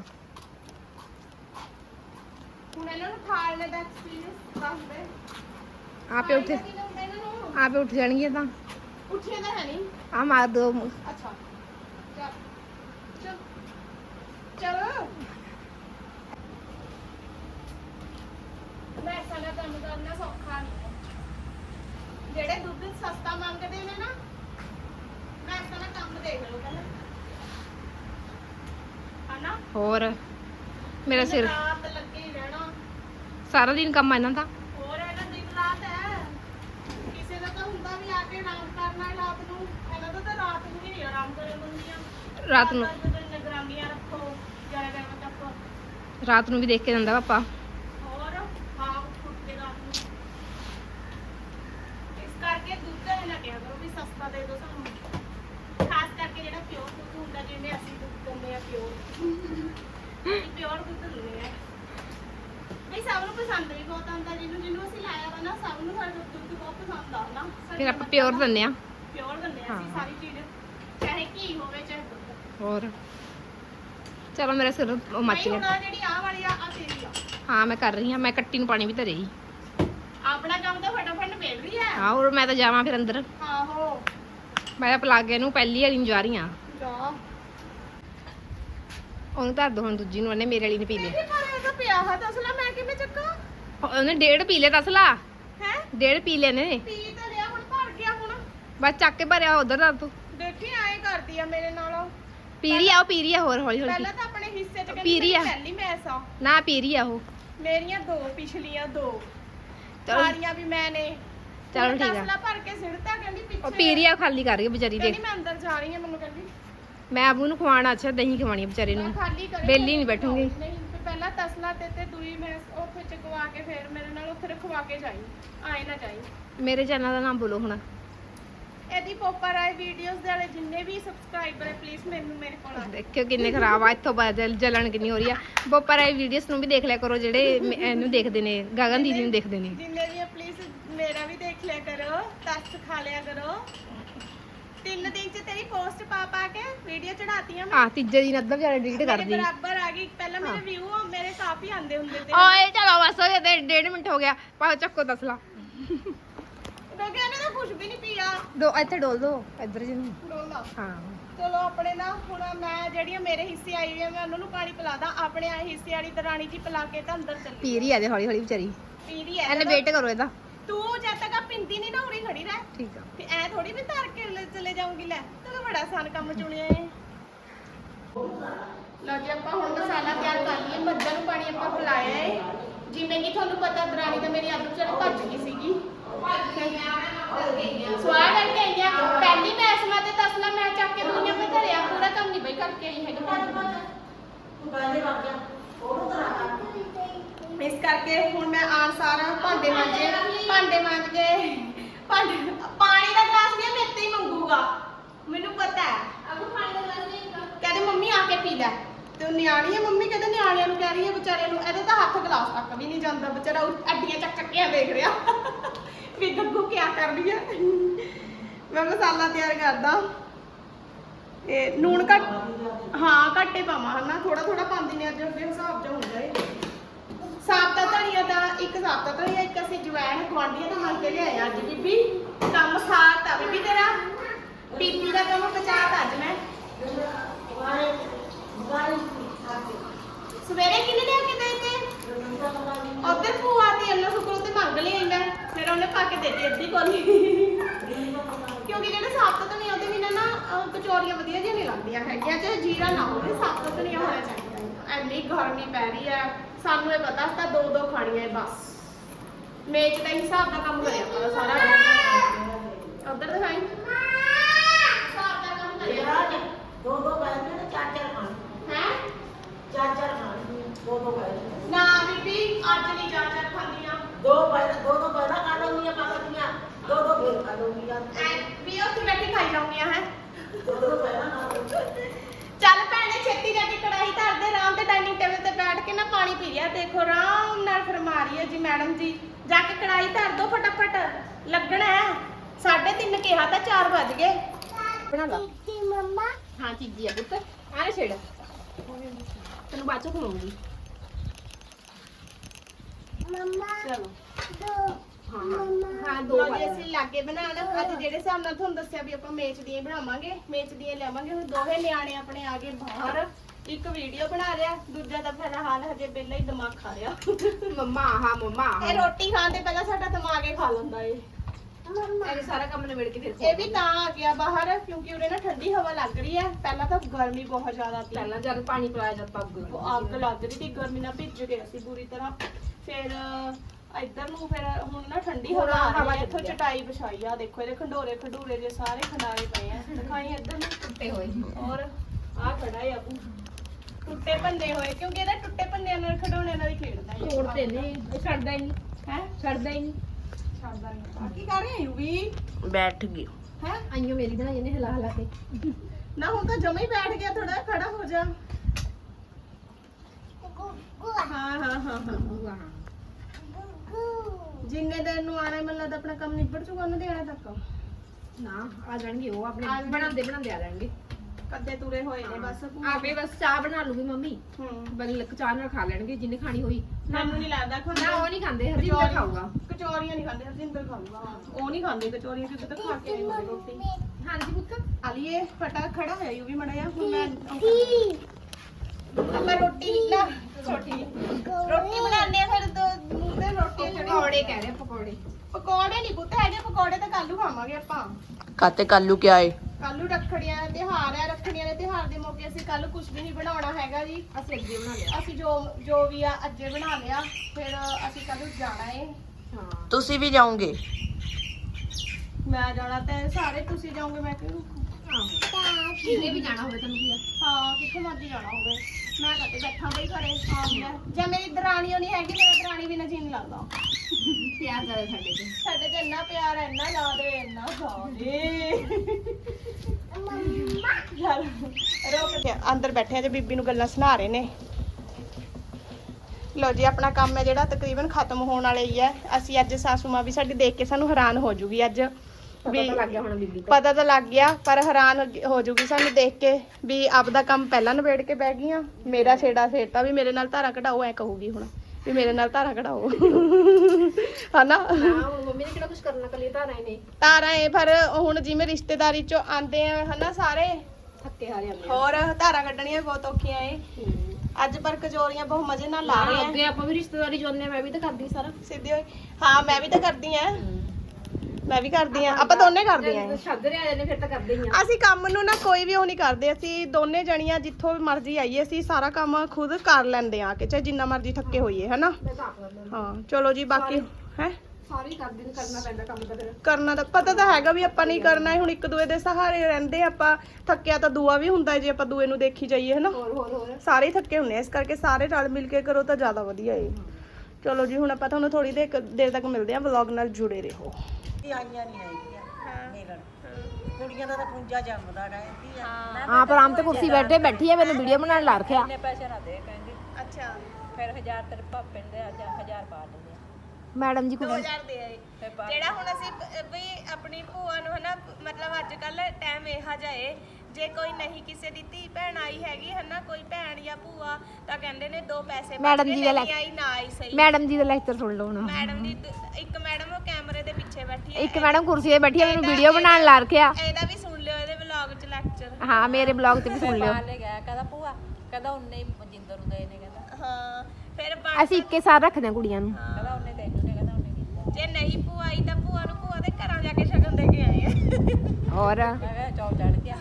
Speaker 1: ਹੁਣ ਇਹਨਾਂ ਨੂੰ ਠਾਲਣੇ ਦਾ ਐਕਸਪੀਰੀਅੰਸ ਦੱਸ ਦੇ।
Speaker 4: ਆਪੇ ਉੱਠ। ਆਪੇ ਉੱਠ ਜਾਣਗੀਆਂ ਤਾਂ।
Speaker 1: ਉੱਠਿਆ ਤਾਂ ਹੈ ਨਹੀਂ।
Speaker 4: ਆ ਮਾਰ ਦੋ।
Speaker 1: ਅੱਛਾ। ਚੱਲ। ਚੱਲ। ਚਲ ਮੈਂ ਸਾਡਾ ਕੰਮ ਕਰਨਾ ਸੌਖਾ ਨਹੀਂ। ਹੈ। ਜਿਹੜੇ ਦੁੱਧ ਸਸਤਾ ਮੰਗਦੇ ਨੇ ਨਾ ਮੈਂ ਸਾਡਾ ਕੰਮ ਦੇਖ ਲਓ ਪਹਿਲਾਂ। ਹਨਾ?
Speaker 4: ਹੋਰ? ਮੇਰਾ ਸਿਰ
Speaker 1: ਰਾਤ ਲੱਗੇ ਹੀ ਰਹਿਣਾ।
Speaker 4: ਸਾਰਾ ਦਿਨ ਕੰਮ ਆ ਇਹਨਾਂ ਦਾ।
Speaker 1: ਹੋਰ ਇਹਨਾਂ ਦਿਨ ਰਾਤ ਹੈ। ਕਿਸੇ ਦਾ ਤਾਂ ਹੁੰਦਾ ਵੀ ਆ ਕੇ ਆਰਾਮ ਕਰਨਾ ਹੈ ਰਾਤ ਨੂੰ। ਇਹਨਾਂ ਦਾ ਤਾਂ ਰਾਤ ਨੂੰ ਨਹੀਂ ਆਰਾਮ ਕਰਨ ਦਿੰਦੀਆਂ
Speaker 4: ਰਾਤ ਨੂੰ।
Speaker 1: ਜਦੋਂ ਨਿਗਰਾਨੀਆਂ ਰੱਖੋ ਜਾਇਆ ਜਾਇਆ ਤੱਕ।
Speaker 4: ਰਾਤ ਨੂੰ ਵੀ ਦੇਖ ਕੇ ਜਾਂਦਾ ਪਾਪਾ
Speaker 1: ਹੋਰ ਹਾਂ ਉੱਠ ਕੇ ਰਾਤ ਨੂੰ ਇਸ ਕਰਕੇ ਦੁੱਧ ਦਾ ਨਾ ਕਿਹਾ ਕਰੋ ਵੀ ਸਸਤਾ ਦੇ ਦਿਓ ਸਾਨੂੰ ਖਾਸ ਕਰਕੇ ਜਿਹੜਾ ਪਿਓਰ ਦੁੱਧ ਹੁੰਦਾ ਜਿਵੇਂ ਅਸੀਂ ਦੁੱਧ ਦਿੰਦੇ ਆ ਪਿਓਰ ਪਿਓਰ ਦੁੱਧ ਦਿੰਦੇ ਆ ਨਹੀਂ ਸਭ ਨੂੰ ਪਸੰਦ ਵੀ ਬਹੁਤ ਆਉਂਦਾ ਜਿਹਨੂੰ ਜਿਹਨੂੰ ਅਸੀਂ ਲਾਇਆ ਵਾ ਨਾ ਸਭ ਨੂੰ ਸਾਡਾ ਦੁੱਧ ਬਹੁਤ ਪਸੰਦ ਆਉਂਦਾ
Speaker 4: ਫਿਰ ਆਪਾਂ ਪਿਓਰ ਦਿੰਦੇ ਆ।
Speaker 1: ਪਿਓਰ ਦਿੰਦੇ ਆ ਅਸੀਂ
Speaker 4: ਹਾਂ।
Speaker 1: ਸਾਰੀ ਚੀਜ਼ ਚਾਹੇ ਘੀ ਹੋਵੇ ਚਾਹੇ ਦੁੱਧ।
Speaker 4: ਹੋਰ? ਚਲੋ ਮੇਰਾ ਸਿਰ ਉਹ ਮੱਚ
Speaker 1: ਹੁਣ
Speaker 4: ਗਿਆ।
Speaker 1: ਆਹ ਜਿਹੜੀ ਆਹ ਵਾਲੀ ਆ ਆ ਤੇਰੀ ਆ।
Speaker 4: ਹਾਂ ਮੈਂ ਕਰ ਰਹੀ ਹਾਂ ਮੈਂ ਕੱਟੀ ਨੂੰ ਪਾਣੀ ਵੀ ਧਰੇ। ਹੀ
Speaker 1: ਆਪਣਾ ਕੰਮ ਤਾਂ ਫਟਾਫਟ ਮਿਲ ਰਹੀ ਹੈ
Speaker 4: ਹਾਂ ਹੋਰ ਮੈਂ ਤਾਂ ਜਾਵਾਂ ਫਿਰ ਅੰਦਰ।
Speaker 1: ਆਹੋ।
Speaker 4: ਮੈਂ ਤਾਂ ਪਲਾਗੇ ਨੂੰ ਪਹਿਲੀ ਵਾਰੀ ਨੂੰ ਜਾ ਰਹੀ ਹਾਂ।
Speaker 1: ਜਾ।
Speaker 4: ਉਹਨੂੰ ਧਰ ਦੋ ਹੁਣ ਦੂਜੀ ਨੂੰ ਉਹਨੇ ਮੇਰੇ ਵਾਲੀ ਨੇ ਪੀ ਲਈ।
Speaker 1: ਇਹਦੇ ਪਰ ਇਹਦਾ ਪਿਆ ਆ ਤਸਲਾ ਮੈਂ ਕਿਵੇਂ ਚੱਕਾਂ?
Speaker 4: ਉਹਨੇ ਡੇਢ ਪੀ ਲਿਆ ਤਸਲਾ।
Speaker 1: ਹੈ?
Speaker 4: ਡੇਢ ਪੀ ਲਿਆ ਨੇ।
Speaker 1: ਪੀ ਤਾਂ ਲਿਆ ਹੁਣ ਭਰ ਗਿਆ ਹੁਣ।
Speaker 4: ਬਸ ਚੱਕ ਕੇ ਭਰਿਆ ਉਧਰ ਦਾ ਤੂੰ।
Speaker 1: ਦੇਖੀ ਐਂ ਕਰਦੀ ਆ ਮੇਰੇ ਨਾਲ
Speaker 4: ਪੀ ਰਹੀ ਆ ਉਹ ਪੀ ਰਹੀ ਆ ਹੋਰ ਹੌਲੀ ਹੌਲੀ।
Speaker 1: ਪਹਿਲਾਂ ਤਾਂ ਆਪਣੇ ਹਿੱਸੇ ਚ
Speaker 4: ਪੀਰੀ ਆ।
Speaker 1: ਪਹਿਲੀ ਮੈਸ ਆ।
Speaker 4: ਨਾ ਪੀ ਰਹੀ ਆ ਉਹ।
Speaker 1: ਮੇਰੀਆਂ ਦੋ ਪਿਛਲੀਆਂ ਦੋ। ਸਾਰੀਆਂ ਵੀ ਮੈਂ ਨੇ।
Speaker 4: ਚਲੋ ਠੀਕ ਆ।
Speaker 1: ਤਸਲਾ ਭਰ ਕੇ ਸਿੜਤਾ ਕਹਿੰਦੀ ਪਿੱਛੇ
Speaker 4: ਉਹ ਪੀ ਰਹੀ ਆ ਖਾਲੀ ਕਰ ਆ ਵਿਚਾਰੀ
Speaker 1: ਕਹਿੰਦੀ ਮੈਂ ਅੰਦਰ ਜਾ ਰਹੀ ਹਾਂ ਮੈਨੂੰ ਕਹਿੰਦੀ।
Speaker 4: ਮੈਂ ਆਬੂ ਨੂੰ ਖਵਾਣਾ ਅੱਛਾ ਦਹੀਂ ਖਵਾਣੀ ਆ ਵਿਚਾਰੇ ਨੂੰ। ਵਿਹਲੀ ਨਹੀਂ ਬੈਠੂੰਗੀ।
Speaker 1: ਪਹਿਲਾਂ ਤਸਲਾ ਤੇ ਤੇ ਦੂਈ ਮੈਂ ਉੱਥੇ ਚਕਵਾ ਕੇ ਫਿਰ ਮੇਰੇ ਨਾਲ ਉੱਥੇ ਰਖਵਾ ਕੇ ਜਾਈ। ਆਏ ਨਾ ਜਾਈ।
Speaker 4: ਮੇਰੇ ਚੈਨਲ ਦਾ ਨਾਮ ਬੋਲੋ ਹੁਣ।
Speaker 1: ਇਹਦੀ ਪੋਪਰ ਆਈ ਵੀਡੀਓਜ਼ ਦੇ ਵਾਲੇ ਜਿੰਨੇ ਵੀ ਸਬਸਕ੍ਰਾਈਬਰ ਹੈ ਪਲੀਜ਼ ਮੈਨੂੰ ਮੇਰੇ ਕੋਲ ਆ।
Speaker 4: ਦੇਖਿਓ ਕਿੰਨੇ ਖਰਾਬ ਆ ਇੱਥੋਂ ਬਾਅਦ ਜਲ- ਜਲਣ ਕਿੰਨੀ ਹੋ ਰਹੀ ਆ। ਬੋਪਰ ਆਈ ਵੀਡੀਓਸ ਨੂੰ ਵੀ ਦੇਖ ਲਿਆ ਕਰੋ ਜਿਹੜੇ ਮ- ਇਹਨੂੰ ਦੇਖਦੇ ਨੇ ਗਗਨ ਦੀਦੀ ਨੂੰ ਦੇਖਦੇ ਨੇ।
Speaker 1: ਜਿੰਨੇ ਵੀ ਪਲੀਜ਼ ਮੇਰਾ ਵੀ ਦੇਖ ਲਿਆ ਕਰੋ ਟੈਸਟ ਖਾ ਲਿਆ ਕਰੋ। ਤਿੰਨ ਦਿਨ ਚ ਤੇਰੀ ਪੋਸਟ ਪਾ ਪਾ ਕੇ ਵੀਡੀਓ ਚੜਾਤੀਆਂ ਮੈਂ।
Speaker 4: ਆ ਤੀਜੇ ਦਿਨ ਅੱਧਾ ਵਿਚਾਰਾ ਡਿਲੀਟ
Speaker 1: ਮੇਰੇ
Speaker 4: ਕਰਦੀ।
Speaker 1: ਬਰਾਬਰ ਆ ਗਈ। ਪਹਿਲਾਂ ਮੇਰੇ ਵਿਊ ਮੇਰੇ ਕਾਫੀ ਆਂਦੇ ਹੁੰਦੇ ਤੇ।
Speaker 4: ਓਏ ਚਲੋ ਬਸ ਹੋ ਗਿਆ ਤੇ ਡੇਢ ਮਿੰਟ ਹੋ ਗਿਆ। ਪਾਓ ਚੱਕੋ ਤਸਲਾ
Speaker 1: ਕਿਉਂਕਿ ਇਹਨੇ ਤਾਂ ਕੁਝ ਵੀ ਨਹੀਂ ਪੀਆ।
Speaker 4: ਦੋ ਇੱਥੇ ਡੋਲ ਦੋ ਇੱਧਰ ਜੀ ਨੂੰ
Speaker 1: ਡੋਲਾ
Speaker 4: ਹਾਂ।
Speaker 1: ਚਲੋ ਆਪਣੇ ਨਾ ਹੁਣ ਮੈਂ ਜਿਹੜੀਆਂ ਮੇਰੇ ਹਿੱਸੇ ਆਈ ਹੋਈ ਆ ਮੈਂ ਉਹਨਾਂ ਨੂੰ ਪਾਣੀ ਪਿਲਾਦਾ ਆਪਣੇ ਆ ਹਿੱਸੇ ਵਾਲੀ ਦਰਾਣੀ ਜੀ ਪਿਲਾ ਕੇ ਤਾਂ ਅੰਦਰ ਚੱਲੀ
Speaker 4: ਪੀ ਰਹੀ ਆ ਦੇ ਹੌਲੀ ਹੌਲੀ ਵਿਚਾਰੀ।
Speaker 1: ਪੀ ਰਹੀ ਐ
Speaker 4: ਇਹਨੇ ਵੇਟ ਕਰੋ ਇਹਦਾ।
Speaker 1: ਤੂੰ ਜਦ ਤੱਕ ਆ ਪਿੰਦੀ ਨਹੀਂ ਨਾ ਉਰੀ ਖੜੀ ਰਹਿ।
Speaker 4: ਠੀਕ ਆ।
Speaker 1: ਤੇ ਐ ਥੋੜੀ ਵੀ ਧਰ ਕੇ ਲੈ- ਚਲੇ ਜਾਊਂਗੀ ਲੈ। ਤੈਨੂੰ ਬੜਾ ਆਸਾਨ ਕੰਮ ਚੁਣਿਆ ਏ ਲਓ ਜੀ ਆਪਾਂ ਹੁਣ ਮਸਾਲਾ ਤਿਆਰ ਕਰ ਲਈਏ। ਮੱਝਾਂ ਨੂੰ ਪਾਣੀ ਆਪਾਂ ਪਿਲਾਇਆ ਏ। ਜਿਵੇਂ ਕਿ ਤੁਹਾਨੂੰ ਪਤਾ ਦਰਾਣੀ ਤਾਂ ਮੇਰੀ ਅੱਧ ਵਿਚਾਰੀ ਭੱਜ ਗਈ ਸੀਗੀ। ਸਵਾਹ ਕਰਕੇ ਆਈ ਆ। ਪਹਿਲੀ ਮੈਂ ਤੇ ਤਸਲਾ ਮੈਂ ਚੱਕ ਕੇ ਦੁਨੀਆ ਤੇ ਧਰਿਆ। ਪੂਰਾ ਕੰਮ ਨਹੀਂ ਬਈ ਕਰਕੇ ਆਈ ਹੈਗੀ। ਇਸ ਕਰਕੇ ਹੁਣ ਮੈਂ ਆਣ ਸਾਰਾ ਭਾਂਡੇ ਮਾਂਜੇ। ਭਾਂਡੇ ਮਾਂਜ ਕੇ ਭਾਂਡੇ ਪਾਣੀ ਦਾ ਗਲਾਸ ਵੀ ਮੇਰੇ ਤੇ ਹੀ ਮੰਗੂਗਾ। ਮੈਨੂੰ ਪਤਾ ਹੈ। ਕਹਿੰਦੇ ਮੰਮੀ ਆ ਕੇ ਪੀ ਲੈ। ਤੇ ਉਹ ਨਿਆਣੀ ਹੈ ਮੰਮੀ ਕਹਿੰਦੇ ਨਿਆਣਿਆਂ ਨੂੰ ਕਹਿ ਰਹੀ ਹੈ ਵਿਚਾਰਿਆਂ ਨੂੰ ਇਹਦੇ ਤਾਂ ਹੱਥ ਗਲਾਸ ਤੱਕ ਵੀ ਨਹੀਂ ਜਾਂਦਾ ਵਿਚਾਰਾ ਉਹ ਅੱਡੀਆਂ ਚੱਕ ਚੱਕਿਆ ਦੇਖ ਰਿਹਾ। ਵੀ ਗੱਗੂ ਕੀ ਕਰ ਰਹੀ ਹੈ। ਮੈਂ ਮਸਾਲਾ ਤਿਆਰ ਕਰਦਾ। ਇਹ ਨੂਣ ਘੱਟ ਹਾਂ ਘੱਟੇ ਪਾਵਾਂ ਹਨਾ ਥੋੜਾ ਥੋੜਾ ਪਾਉਂਦੀ ਨੇ ਅੱਜ ਅੱਗੇ ਹਿਸਾਬ ਚ ਹੁੰਦਾ ਏ। ਸਾਬਤਾ ਧਨੀਆ ਦਾ ਇੱਕ ਸਾਬਤਾ ਧਨੀਆ, ਇੱਕ ਅਸੀਂ ਜਵੈਣ ਗਵਾਂਢੀਆਂ ਤੋਂ ਮੰਗ ਕੇ ਲਿਆਏ ਅੱਜ ਬੀਬੀ। ਕੰਮ ਸਾਰਤਾ ਬੀਬੀ ਤੇਰਾ। ਬੀਬੀ ਦਾ ਕੰਮ ਬਚਾਤਾ ਅੱਜ ਮੈਂ। ਸਵੇਰੇ ਕਿੰਨੇ ਲਿਆ ਕੇ ਦੇ ਤੇ? ਉੱਧਰ ਭੂਆ ਤੇ ਅੱਲਾ ਸ਼ੁਕਰ ਤੇ ਮੰਗ ਲਈ ਮੈਂ। ਫਿਰ ਉਹਨੇ ਪਾ ਕੇ ਦੇਤੀ ਅੱਧੀ ਕੋਲੀ। ਕਿਉਂਕਿ ਜਿਹੜੇ ਸਾਬਤਾ ਧਨੀਆ ਉਹਦੇ ਬਿਨਾਂ ਨਾ ਕਚੌਰੀਆਂ ਵਧੀਆ ਜਿਹੀਆਂ ਨਹੀਂ ਲੱਗਦੀਆਂ ਹੈਗੀਆਂ। ਤੇ ਜੀਰਾ ਨਾ ਹੋਵੇ, ਸਾਬਤ ਧਨੀਆ ਹੋਣਾ ਚਾਹੀਦਾ। ਹੈ। ਐਨੀ ਗਰਮੀ ਪੈ ਰਹੀ ਹੈ ਸਾਨੂੰ ਇਹ ਪਤਾ ਸੀ ਤਾਂ ਦੋ ਦੋ ਖਾਣੀਆਂ ਹੈ ਬਸ। ਮੇਚ ਦਾ ਹਿਸਾਬ ਦਾ ਕੰਮ ਕਰਿਆ ਕਰੋ ਸਾਰਾ ਉੱਧਰ ਦਿਖਾਈ। ਹਿਸਾਬ ਦਾ ਕੰਮ ਕਰਿਆ।
Speaker 3: ਦੋ ਦੋ ਬੈਠੇ ਨੇ ਚਾਰ ਚਾਰ ਖਾਣੇ।
Speaker 1: ਹੈ?
Speaker 3: ਚਾਰ ਚਾਰ ਖਾਣੇ ਦੋ ਦੋ ਬੈਠੇ
Speaker 1: ਨਾ ਬੀਬੀ ਅੱਜ ਨਹੀਂ ਜਾ ਜਾ ਖਾਂਦੀਆਂ
Speaker 3: ਦੋ ਬੈਠ ਦੋ ਦੋ ਬੈਠਾ ਖਾ ਲਊਂਗੀਆਂ ਪਾਗਲੀਆਂ ਦੋ ਦੋ ਫੇਰ ਖਾ ਲਊਂਗੀਆਂ।
Speaker 1: ਐ ਵੀ ਉਹ ਤੂੰ ਬੈਠੀ ਖਾਈ ਜਾਉਂਗੀਆਂ ਹੈ?
Speaker 3: ਦੋ ਦੋ ਬੈਠਾ ਨਾ
Speaker 1: ਚੱਲ ਭੈਣੇ ਛੇਤੀ ਜਾ ਕੇ ਕੜਾਈ ਧਰ ਦੇ ਆਰਾਮ ਤੇ ਡਾਈਨਿੰਗ ਟੇਬਲ ਤੇ ਬੈਠ ਕੇ ਨਾ ਪਾਣੀ ਪੀ ਲਿਆ ਦੇਖੋ ਆਰਾਮ ਨਾਲ ਫਰਮਾ ਰਹੀ ਹੈ ਜੀ ਮੈਡਮ ਜੀ। ਜਾ ਕੇ ਕੜਾਈ ਧਰ ਦੋ ਫਟਾਫਟ। ਲੱਗਣਾ ਹੈ। ਸਾਢੇ ਤਿੰਨ ਕਿਹਾ ਤਾਂ 4 ਵੱਜ ਗਏ।
Speaker 4: ਬਣਾ ਲਾ। ਹਾਂ ਚੀਜੀ ਆ ਪੁੱਤ। ਆਰੇ ਛੇੜ। ਤੈਨੂੰ ਬਾਅਦ ਚ ਖਵਾਉਂਗੀ। ਚਲੋ। ਹਾਂ ਹਾਂ ਦੋ ਪਾ
Speaker 1: ਅਸੀਂ ਲਾਗੇ ਬਣਾਉਣ। ਅੱਜ ਜਿਹੜੇ ਹਿਸਾਬ ਨਾਲ ਤੁਹਾਨੂੰ ਦੱਸਿਆ ਵੀ ਆਪਾਂ ਮੇਚ ਦੀਆਂ ਬਣਾਵਾਂਗੇ ਮੇਚ ਦੀਆਂ ਲਿਆਵਾਂਗੇ। ਹੁਣ ਦੋਵੇਂ ਨਿਆਣੇ ਆਪਣੇ ਆ ਗਏ ਬਾਹਰ। ਇੱਕ ਵੀਡੀਓ ਬਣਾ ਰਿਹਾ ਦੂਜਾ ਤਾਂ ਫਿਰ ਹਾਲ ਹਜੇ ਪਹਿਲਾਂ ਹੀ ਦਿਮਾਗ ਖਾ ਰਿਹਾ।
Speaker 4: ਮੰਮਾ ਆਹਾ ਮੰਮਾ
Speaker 1: ਇਹ
Speaker 4: ਆਹਾ
Speaker 1: ਰੋਟੀ ਖਾਣ ਤੇ ਪਹਿਲਾਂ ਸਾਡਾ ਦਿਮਾਗ ਹੀ ਖਾ ਲੈਂਦਾ ਏ।
Speaker 4: ਇਹ ਸਾਰਾ ਕੰਮ ਨਿਬੜ ਕੇ ਫਿਰ
Speaker 1: ਇਹ ਵੀ ਤਾਂ ਆ ਗਿਆ ਬਾਹਰ ਕਿਉਂਕਿ ਉਰੇ ਨਾ ਠੰਡੀ ਹਵਾ ਲੱਗ ਰਹੀ ਹੈ। ਪਹਿਲਾਂ ਤਾਂ ਗਰਮੀ ਬਹੁਤ ਜ਼ਿਆਦਾ ਸੀ।
Speaker 4: ਪਹਿਲਾਂ ਜਦ ਪਾਣੀ ਪਿਲਾਇਆ ਜਦ ਪੱਗ
Speaker 1: ਉਹ ਅੱਗ ਲੱਗ ਰਹੀ ਸੀ ਗਰਮੀ ਨਾਲ ਭਿੱਜ ਗਏ ਅਸੀਂ ਬੁਰੀ ਤਰ੍ਹਾਂ। ਫਿਰ ਇੱਧਰ ਨੂੰ ਫਿਰ ਹੁਣ ਨਾ ਠੰਡੀ ਹਵਾ ਆ ਰਹੀ ਹੈ ਇੱਥੋਂ ਚਟਾਈ ਵਿਛਾਈ ਆ ਦੇਖੋ ਇਹਦੇ ਖੰਡੋਰੇ ਖੰਡੂਰੇ ਜੇ ਸਾਰੇ ਖੰਡਾਰੇ ਪਏ ਆ। ਦਿਖਾਈ ਇੱਧਰ ਨੂੰ।
Speaker 4: ਟੁੱਟੇ ਹੋਏ
Speaker 1: ਔਰ ਆ ਖੜਾ ਹੈ ਆਪੂ ਟੁੱਟੇ ਭੰਨੇ ਹੋਏ ਕਿਉਂਕਿ ਇਹਦਾ ਟੁੱਟੇ ਭੰਨਿਆਂ ਨਾਲ ਖਡੌਣਿਆਂ ਨਾਲ ਹੀ ਖੇਡਦਾ ਹੈ
Speaker 4: ਤੋੜਦੇ ਨੇ। ਇਹ ਛੱਡਦਾ ਹੀ ਨਹੀਂ।
Speaker 1: ਹੈ?
Speaker 4: ਛੱਡਦਾ ਹੀ ਨਹੀਂ।
Speaker 1: ਛੱਡਦਾ ਨਹੀਂ। ਆ ਕੀ ਕਰ ਰਹੀ ਹੈ ਵੀ?
Speaker 3: ਬੈਠ ਗਈ।
Speaker 1: ਹੈ?
Speaker 4: ਆਈਓ ਮੇਰੀ ਬਣਾਈ ਇਹਨੇ ਹਿਲਾ ਹਿਲਾ ਕੇ।
Speaker 1: ਨਾ ਹੁਣ ਤਾਂ ਜਮਾ ਹੀ ਬੈਠ ਗਿਆ ਥੋੜਾ ਖੜਾ ਹੋ ਜਾ। ਹਾਂ ਹਾਂ ਹਾਂ ਹਾਂ ਜਿੰਨੇ ਦਿਨ ਨੂੰ ਆਣਾ ਮੈਨੂੰ ਲੱਗਦਾ ਆਪਣਾ ਕੰਮ ਨਿਬੜ ਚੁੱਕਾ ਉਹਨੂੰ ਦੇਣਾ ਤੱਕ।
Speaker 4: ਨਾ ਆ ਜਾਣਗੇ ਉਹ ਆਪਣੇ
Speaker 1: ਆ ਜਾਣਗੇ।
Speaker 4: ਬਣਾਉਂਦੇ ਬਣਾਉਂਦੇ ਆ ਜਾਣਗੇ।
Speaker 1: ਕੱਦੇ ਤੁਰੇ ਹੋਏ ਨੇ ਬਸ।
Speaker 4: ਆਪੇ ਬਸ ਚਾਹ ਬਣਾ ਲੂਗੀ ਮੰਮੀ।
Speaker 1: ਹੂੰ।
Speaker 4: ਬਲ ਚਾਹ ਨਾਲ ਖਾ ਲੈਣਗੇ ਜਿੰਨੇ ਖਾਣੀ ਹੋਈ।
Speaker 1: ਮੈਨੂੰ ਨਹੀਂ ਲੱਗਦਾ ਖਾਂਦੇ
Speaker 4: ਨਾ ਉਹ ਨਹੀਂ ਖਾਂਦੇ ਹਰਜੀਤ ਖਾਊਗਾ।
Speaker 1: ਕਚੌਰੀਆਂ ਨਹੀਂ ਖਾਂਦੇ ਹਰਜਿੰਦਰ ਖਾਊਗਾ। ਉਹ ਨਹੀਂ ਖਾਂਦੇ ਕਚੌਰੀਆਂ ਕਿਉਂਕਿ ਤਾਂ ਖਾ ਕੇ ਆਏ ਹੋਏ ਰੋਟੀ।
Speaker 4: ਹਾਂਜੀ ਪੁੱਤ।
Speaker 1: ਆਲੀਏ ਫਟਾ ਖੜਾ ਹੋਇਆ ਯੂ ਵੀ ਮੜਾ ਜਾ ਹੁਣ ਮੈਂ। ਆਪਾਂ ਰੋਟੀ ਨਾ ਛੋਟੀ ਰੋਟੀ ਬਣਾਉਂਦੇ ਆ ਫਿਰ ਦੋ ਮੂੰਹ ਤੇ ਰੋਟੀ ਚੜੀ
Speaker 2: ਪਕੌੜੇ ਕਹਿ ਰਹੇ ਪਕੌੜੇ।
Speaker 1: ਪਕੌੜੇ ਨਹੀਂ ਪੁੱਤ ਹੈਗੇ ਪਕੌੜੇ ਤਾਂ ਕੱਲੂ ਖਾਵਾਂਗੇ ਆਪਾਂ।
Speaker 3: ਕਾਤੇ ਕੱਲੂ ਕਿਆ ਏ?
Speaker 1: ਕੱਲੂ ਰੱਖੜੀਆਂ ਦਾ ਤਿਉਹਾਰ ਹੈ ਰੱਖੜੀਆਂ ਦੇ ਤਿਉਹਾਰ ਦੇ ਮੌਕੇ ਅਸੀਂ ਕੱਲ ਕੁਝ ਵੀ ਨਹੀਂ ਬਣਾਉਣਾ ਹੈਗਾ ਜੀ।
Speaker 2: ਅਸੀਂ ਅੱਗੇ ਬਣਾ ਲਿਆ।
Speaker 1: ਅਸੀਂ ਜੋ ਜੋ ਵੀ ਆ ਅੱਜੇ ਬਣਾ ਲਿਆ ਫਿਰ ਅਸੀਂ ਕੱਲ ਜਾਣਾ ਏ।
Speaker 2: ਹਾਂ।
Speaker 3: ਤੁਸੀਂ ਵੀ ਜਾਓਗੇ?
Speaker 1: ਮੈਂ ਜਾਣਾ ਤੇ ਸਾਰੇ ਤੁਸੀਂ ਜਾਓਗੇ ਮੈਂ ਕਿਉਂ
Speaker 2: ਆਹੋ ਕਿਤੇ ਵੀ ਜਾਣਾ ਹੋਵੇ ਤੁਹਾਨੂੰ ਕੀ ਆ?
Speaker 1: ਹਾਂ ਕਿੱਥੇ ਮਰਜ਼ੀ ਜਾਣਾ ਹੋਵੇ। ਮੈਂ ਕਦੇ ਬੈਠਾ ਬਈ ਘਰੇ ਆਉਂਦਾ ਜਾਂ ਮੇਰੀ ਦਰਾਣੀ ਨਹੀਂ ਹੈਗੀ ਮੇਰਾ ਦਰਾਣੀ ਬਿਨਾਂ ਜੀ ਨਹੀਂ ਲੱਗਦਾ।
Speaker 2: ਪਿਆਰ ਜ਼ਿਆਦਾ ਸਾਡੇ ਤੇ।
Speaker 1: ਸਾਡੇ ਤੇ ਇੰਨਾ ਪਿਆਰ ਹੈ ਇੰਨਾ ਜ਼ਿਆਦੇ ਇੰਨਾ ਜ਼ਿਆਦੇ ਰੁਕ ਕੇ ਅੰਦਰ ਬੈਠੇ ਆ ਤੇ ਬੀਬੀ ਨੂੰ ਗੱਲਾਂ ਸੁਣਾ ਰਹੇ ਨੇ। ਲੋ ਜੀ ਆਪਣਾ ਕੰਮ ਹੈ ਜਿਹੜਾ ਤਕਰੀਬਨ ਖਤਮ ਹੋਣ ਵਾਲਾ ਹੀ ਹੈ। ਅਸੀਂ ਅੱਜ ਸਾਸੂ ਮਾਂ ਵੀ ਸਾਡੀ ਦੇਖ ਕੇ ਸਾਨੂੰ ਹੈਰਾਨ ਹੋ ਜੂਗੀ ਅੱਜ। ਵੀ
Speaker 2: ਪਤਾ ਲੱਗ ਗਿਆ ਹੁਣ ਬੀਬੀ
Speaker 1: ਪਤਾ ਤਾਂ ਲੱਗ ਗਿਆ ਪਰ ਹੈਰਾਨ ਹੋ- ਹੋ ਜੂਗੀ ਸਾਨੂੰ ਦੇਖ ਕੇ ਵੀ ਆਪਦਾ ਕੰਮ ਪਹਿਲਾਂ ਨਿਬੇੜ ਕੇ ਬਹਿ ਗਈਆਂ। ਮੇਰਾ ਛੇੜਾ ਫੇਰਤਾ ਵੀ ਮੇਰੇ ਨਾਲ ਧਾਰਾ ਕਢਾਓ ਐ ਕਹੂਗੀ ਹੁਣ ਵੀ ਮੇਰੇ ਨਾਲ ਧਾਰਾ ਕਢਾਓ। ਹਨਾ?
Speaker 2: ਹਾਂ ਮੰਮੀ ਨੇ ਕਿਹੜਾ ਕੁਝ ਕਰਨਾ ਕੱਲੀ ਤਾਂ ਰਹੇ ਨੇ।
Speaker 1: ਧਾਰਾ ਏ ਪਰ ਹੁਣ ਜਿਵੇਂ ਰਿਸ਼ਤੇਦਾਰੀ ਚੋਂ ਆਂਦੇ ਆ ਹਨਾ ਸਾਰੇ?
Speaker 2: ਥੱਕੇ ਹਾਰੇ ਆਉਂਦੇ
Speaker 1: ਹੋਰ ਧਾਰਾ ਕੱਢਣੀਆਂ ਬਹੁਤ ਔਖੀਆਂ ਏ। ਅੱਜ ਪਰ ਕਚੋਰੀਆਂ ਬਹੁਤ ਮਜ਼ੇ ਨਾਲ ਲਾ ਰਹੇ ਆ।
Speaker 2: ਅੱਗੇ ਆਪਾਂ ਵੀ ਰਿਸ਼ਤੇਦਾਰੀ ਜਾਂਦੇ ਆ ਮੈਂ ਵੀ ਤਾਂ ਕਰਦੀ ਸਾਰਾ।
Speaker 1: ਸਿੱਧੀ ਹੋਈ ਹਾਂ ਮੈਂ ਵੀ ਤਾਂ ਕਰਦੀ ਆ। ਮੈਂ ਵੀ ਕਰਦੀ ਆ। ਆਪਾਂ ਦੋਨੇ ਕਰਦੀਆਂ
Speaker 2: ਜਾਂਦੇ ਫਿਰ ਤਾਂ ਕਰਦੇ ਹੀ ਆ।
Speaker 1: ਅਸੀਂ ਕੰਮ ਨੂੰ ਨਾ ਕੋਈ ਵੀ ਉਹ ਨਹੀਂ ਕਰਦੇ। ਅਸੀਂ ਦੋਨੇ ਜਣੀਆਂ ਜਿੱਥੋਂ ਵੀ ਮਰਜ਼ੀ ਆਈਏ ਅਸੀਂ ਸਾਰਾ ਕੰਮ ਖੁਦ ਕਰ ਲੈਂਦੇ ਆ ਕਿ ਚਾਹੇ ਜਿੰਨਾ ਮਰਜ਼ੀ ਥੱਕੇ ਹੋਈਏ ਹਨਾ?
Speaker 2: ਮੈਂ ਤਾਂ ਆਪ ਕਰ ਲੈਂਦੀ
Speaker 1: ਹਾਂ ਚਲੋ ਜੀ ਬਾਕੀ ਹੈ?
Speaker 2: ਸਾਰੇ ਕਰਦੇ ਨੇ ਕਰਨਾ ਪੈਂਦਾ ਕੰਮ ਤਾਂ ਫਿਰ।
Speaker 1: ਕਰਨਾ ਤਾਂ ਪਤਾ ਤਾਂ ਹੈਗਾ ਵੀ ਆਪਾਂ ਨਹੀਂ ਕਰਨਾ ਹੁਣ ਇੱਕ ਦੂਏ ਦੇ ਸਹਾਰੇ ਰਹਿੰਦੇ ਆਪਾਂ। ਥੱਕਿਆ ਤਾਂ ਦੂਆ ਵੀ ਹੁੰਦਾ ਹੈ ਜੇ ਆਪਾਂ ਦੂਏ ਨੂੰ ਦੇਖੀ ਜਾਈਏ ਹਨਾ?
Speaker 2: ਹੋਰ ਹੋਰ ਹੋਰ।
Speaker 1: ਸਾਰੇ ਹੀ ਥੱਕੇ ਹੁੰਨੇ ਆ ਇਸ ਕਰਕੇ ਸਾਰੇ ਰਲ ਮਿਲ ਕੇ ਕਰੋ ਤਾਂ ਜ਼ਿਆਦਾ ਵਧੀਆ ਏ। ਚਲੋ ਜੀ ਹੁਣ ਆਪਾਂ ਤੁਹਾਨੂੰ ਥੋੜੀ ਦੇਰ ਦੇਰ ਤੱਕ ਮਿਲਦੇ ਆ ਵਲੌਗ ਨਾਲ ਜੁੜੇ ਰਹੋ।
Speaker 3: ਆਈਆਂ ਨਹੀਂ ਆਈਆਂ ਮਿਲਣ। ਕੁੜੀਆਂ ਦਾ ਤਾਂ ਪੁੰਜਾ ਜੰਮਦਾ ਰਹਿੰਦੀ ਆ।
Speaker 4: ਹਾਂ। ਪਰ ਆਮ ਤੇ ਕੁਰਸੀ ਬੈਠੇ ਬੈਠੀ ਹੈ ਮੈਨੂੰ ਵੀਡੀਓ ਬਣਾਉਣ ਲਾ ਰੱਖਿਆ
Speaker 3: ਪੈਸੇ ਨਾ ਦੇ ਕਹਿੰਦੀ।
Speaker 1: ਅੱਛਾ।
Speaker 3: ਫਿਰ 1000 ਤੇਰੇ ਭਾਪੇ ਦੇ 1000 ਪਾ ਦਿੰਦੇ
Speaker 4: ਮੈਡਮ ਜੀ ਕੁੜੀ
Speaker 1: 2000 ਦੇ ਆਏ। ਜਿਹੜਾ ਹੁਣ ਅਸੀਂ ਵੀ ਆਪਣੀ ਭੂਆ ਨੂੰ ਹਨਾ ਮਤਲਬ ਅੱਜ ਕੱਲ ਟਾਈਮ ਇਹੋ ਜਿਹਾ ਏ ਜੇ ਕੋਈ ਨਹੀਂ ਕਿਸੇ ਦੀ ਧੀ ਭੈਣ ਆਈ ਹੈਗੀ ਹਨਾ ਕੋਈ ਭੈਣ ਜਾਂ ਭੂਆ ਤਾਂ ਕਹਿੰਦੇ ਨੇ ਦੋ ਪੈਸੇ ਬਚ
Speaker 4: ਮੈਡਮ
Speaker 1: ਗਏ,
Speaker 4: ਜੀ ਦਾ
Speaker 1: ਨਹੀਂ
Speaker 4: ਲੈ-
Speaker 1: ਆਈ ਨਾ ਆਈ ਸਹੀ।
Speaker 4: ਮੈਡਮ ਜੀ ਦਾ ਲੈਕਚਰ ਸੁਣ ਲਓ ਹੁਣ।
Speaker 1: ਮੈਡਮ ਜੀ ਦ- ਇੱਕ ਮੈਡਮ ਉਹ ਕੈਮਰੇ ਦੇ ਪਿੱਛੇ ਬੈਠੀ ਹੈ।
Speaker 4: ਇੱਕ ਮੈਡਮ ਕੁਰਸੀ ਤੇ ਬੈਠੀ ਹੈ ਮੈਨੂੰ ਵੀਡੀਓ ਬਣਾਉਣ ਲਾ ਰੱਖਿਆ
Speaker 1: ਇਹਦਾ ਵੀ ਸੁਣ ਲਿਓ ਇਹਦੇ ਵਲੌਗ 'ਚ ਲੈਕਚਰ
Speaker 4: ਹਾਂ ਮੇਰੇ ਬਲੌਗ ਤੇ ਵੀ ਸੁਣ ਲਿਓ।
Speaker 3: ਲੈ ਗਿਆ ਕਹਿੰਦਾ ਭੂਆ ਕਹਿੰਦਾ ਉਹਨੇ ਹੀ ਮਨਜਿੰਦਰ ਨੂੰ ਨੇ ਕਹਿੰਦਾ।
Speaker 1: ਹਾਂ ਫਿਰ ਬਣ-
Speaker 4: ਅਸੀਂ ਇੱਕੇ ਸਾਰ ਰੱਖਦੇ ਹਾਂ ਕੁੜੀਆਂ ਨੂੰ।
Speaker 3: ਕਹਿੰਦਾ ਉਹਨੇ ਤੈਨੂੰ ਨੇ ਕਹਿੰਦਾ ਉਹਨੇ ਕੀਤਾ।
Speaker 1: ਜੇ ਨਹੀਂ ਭੂਆ ਆਈ ਤਾਂ ਭੂਆ ਨੂੰ ਭੂਆ ਦੇ ਘਰਾਂ ਜਾ ਕੇ ਸ਼ਗਨ ਦੇ ਕੇ ਆਏ ਆ।
Speaker 4: ਔਰ
Speaker 3: ਮੈਂ ਕਿਹਾ ਚੌਲ ਚੜ ਗਿਆ।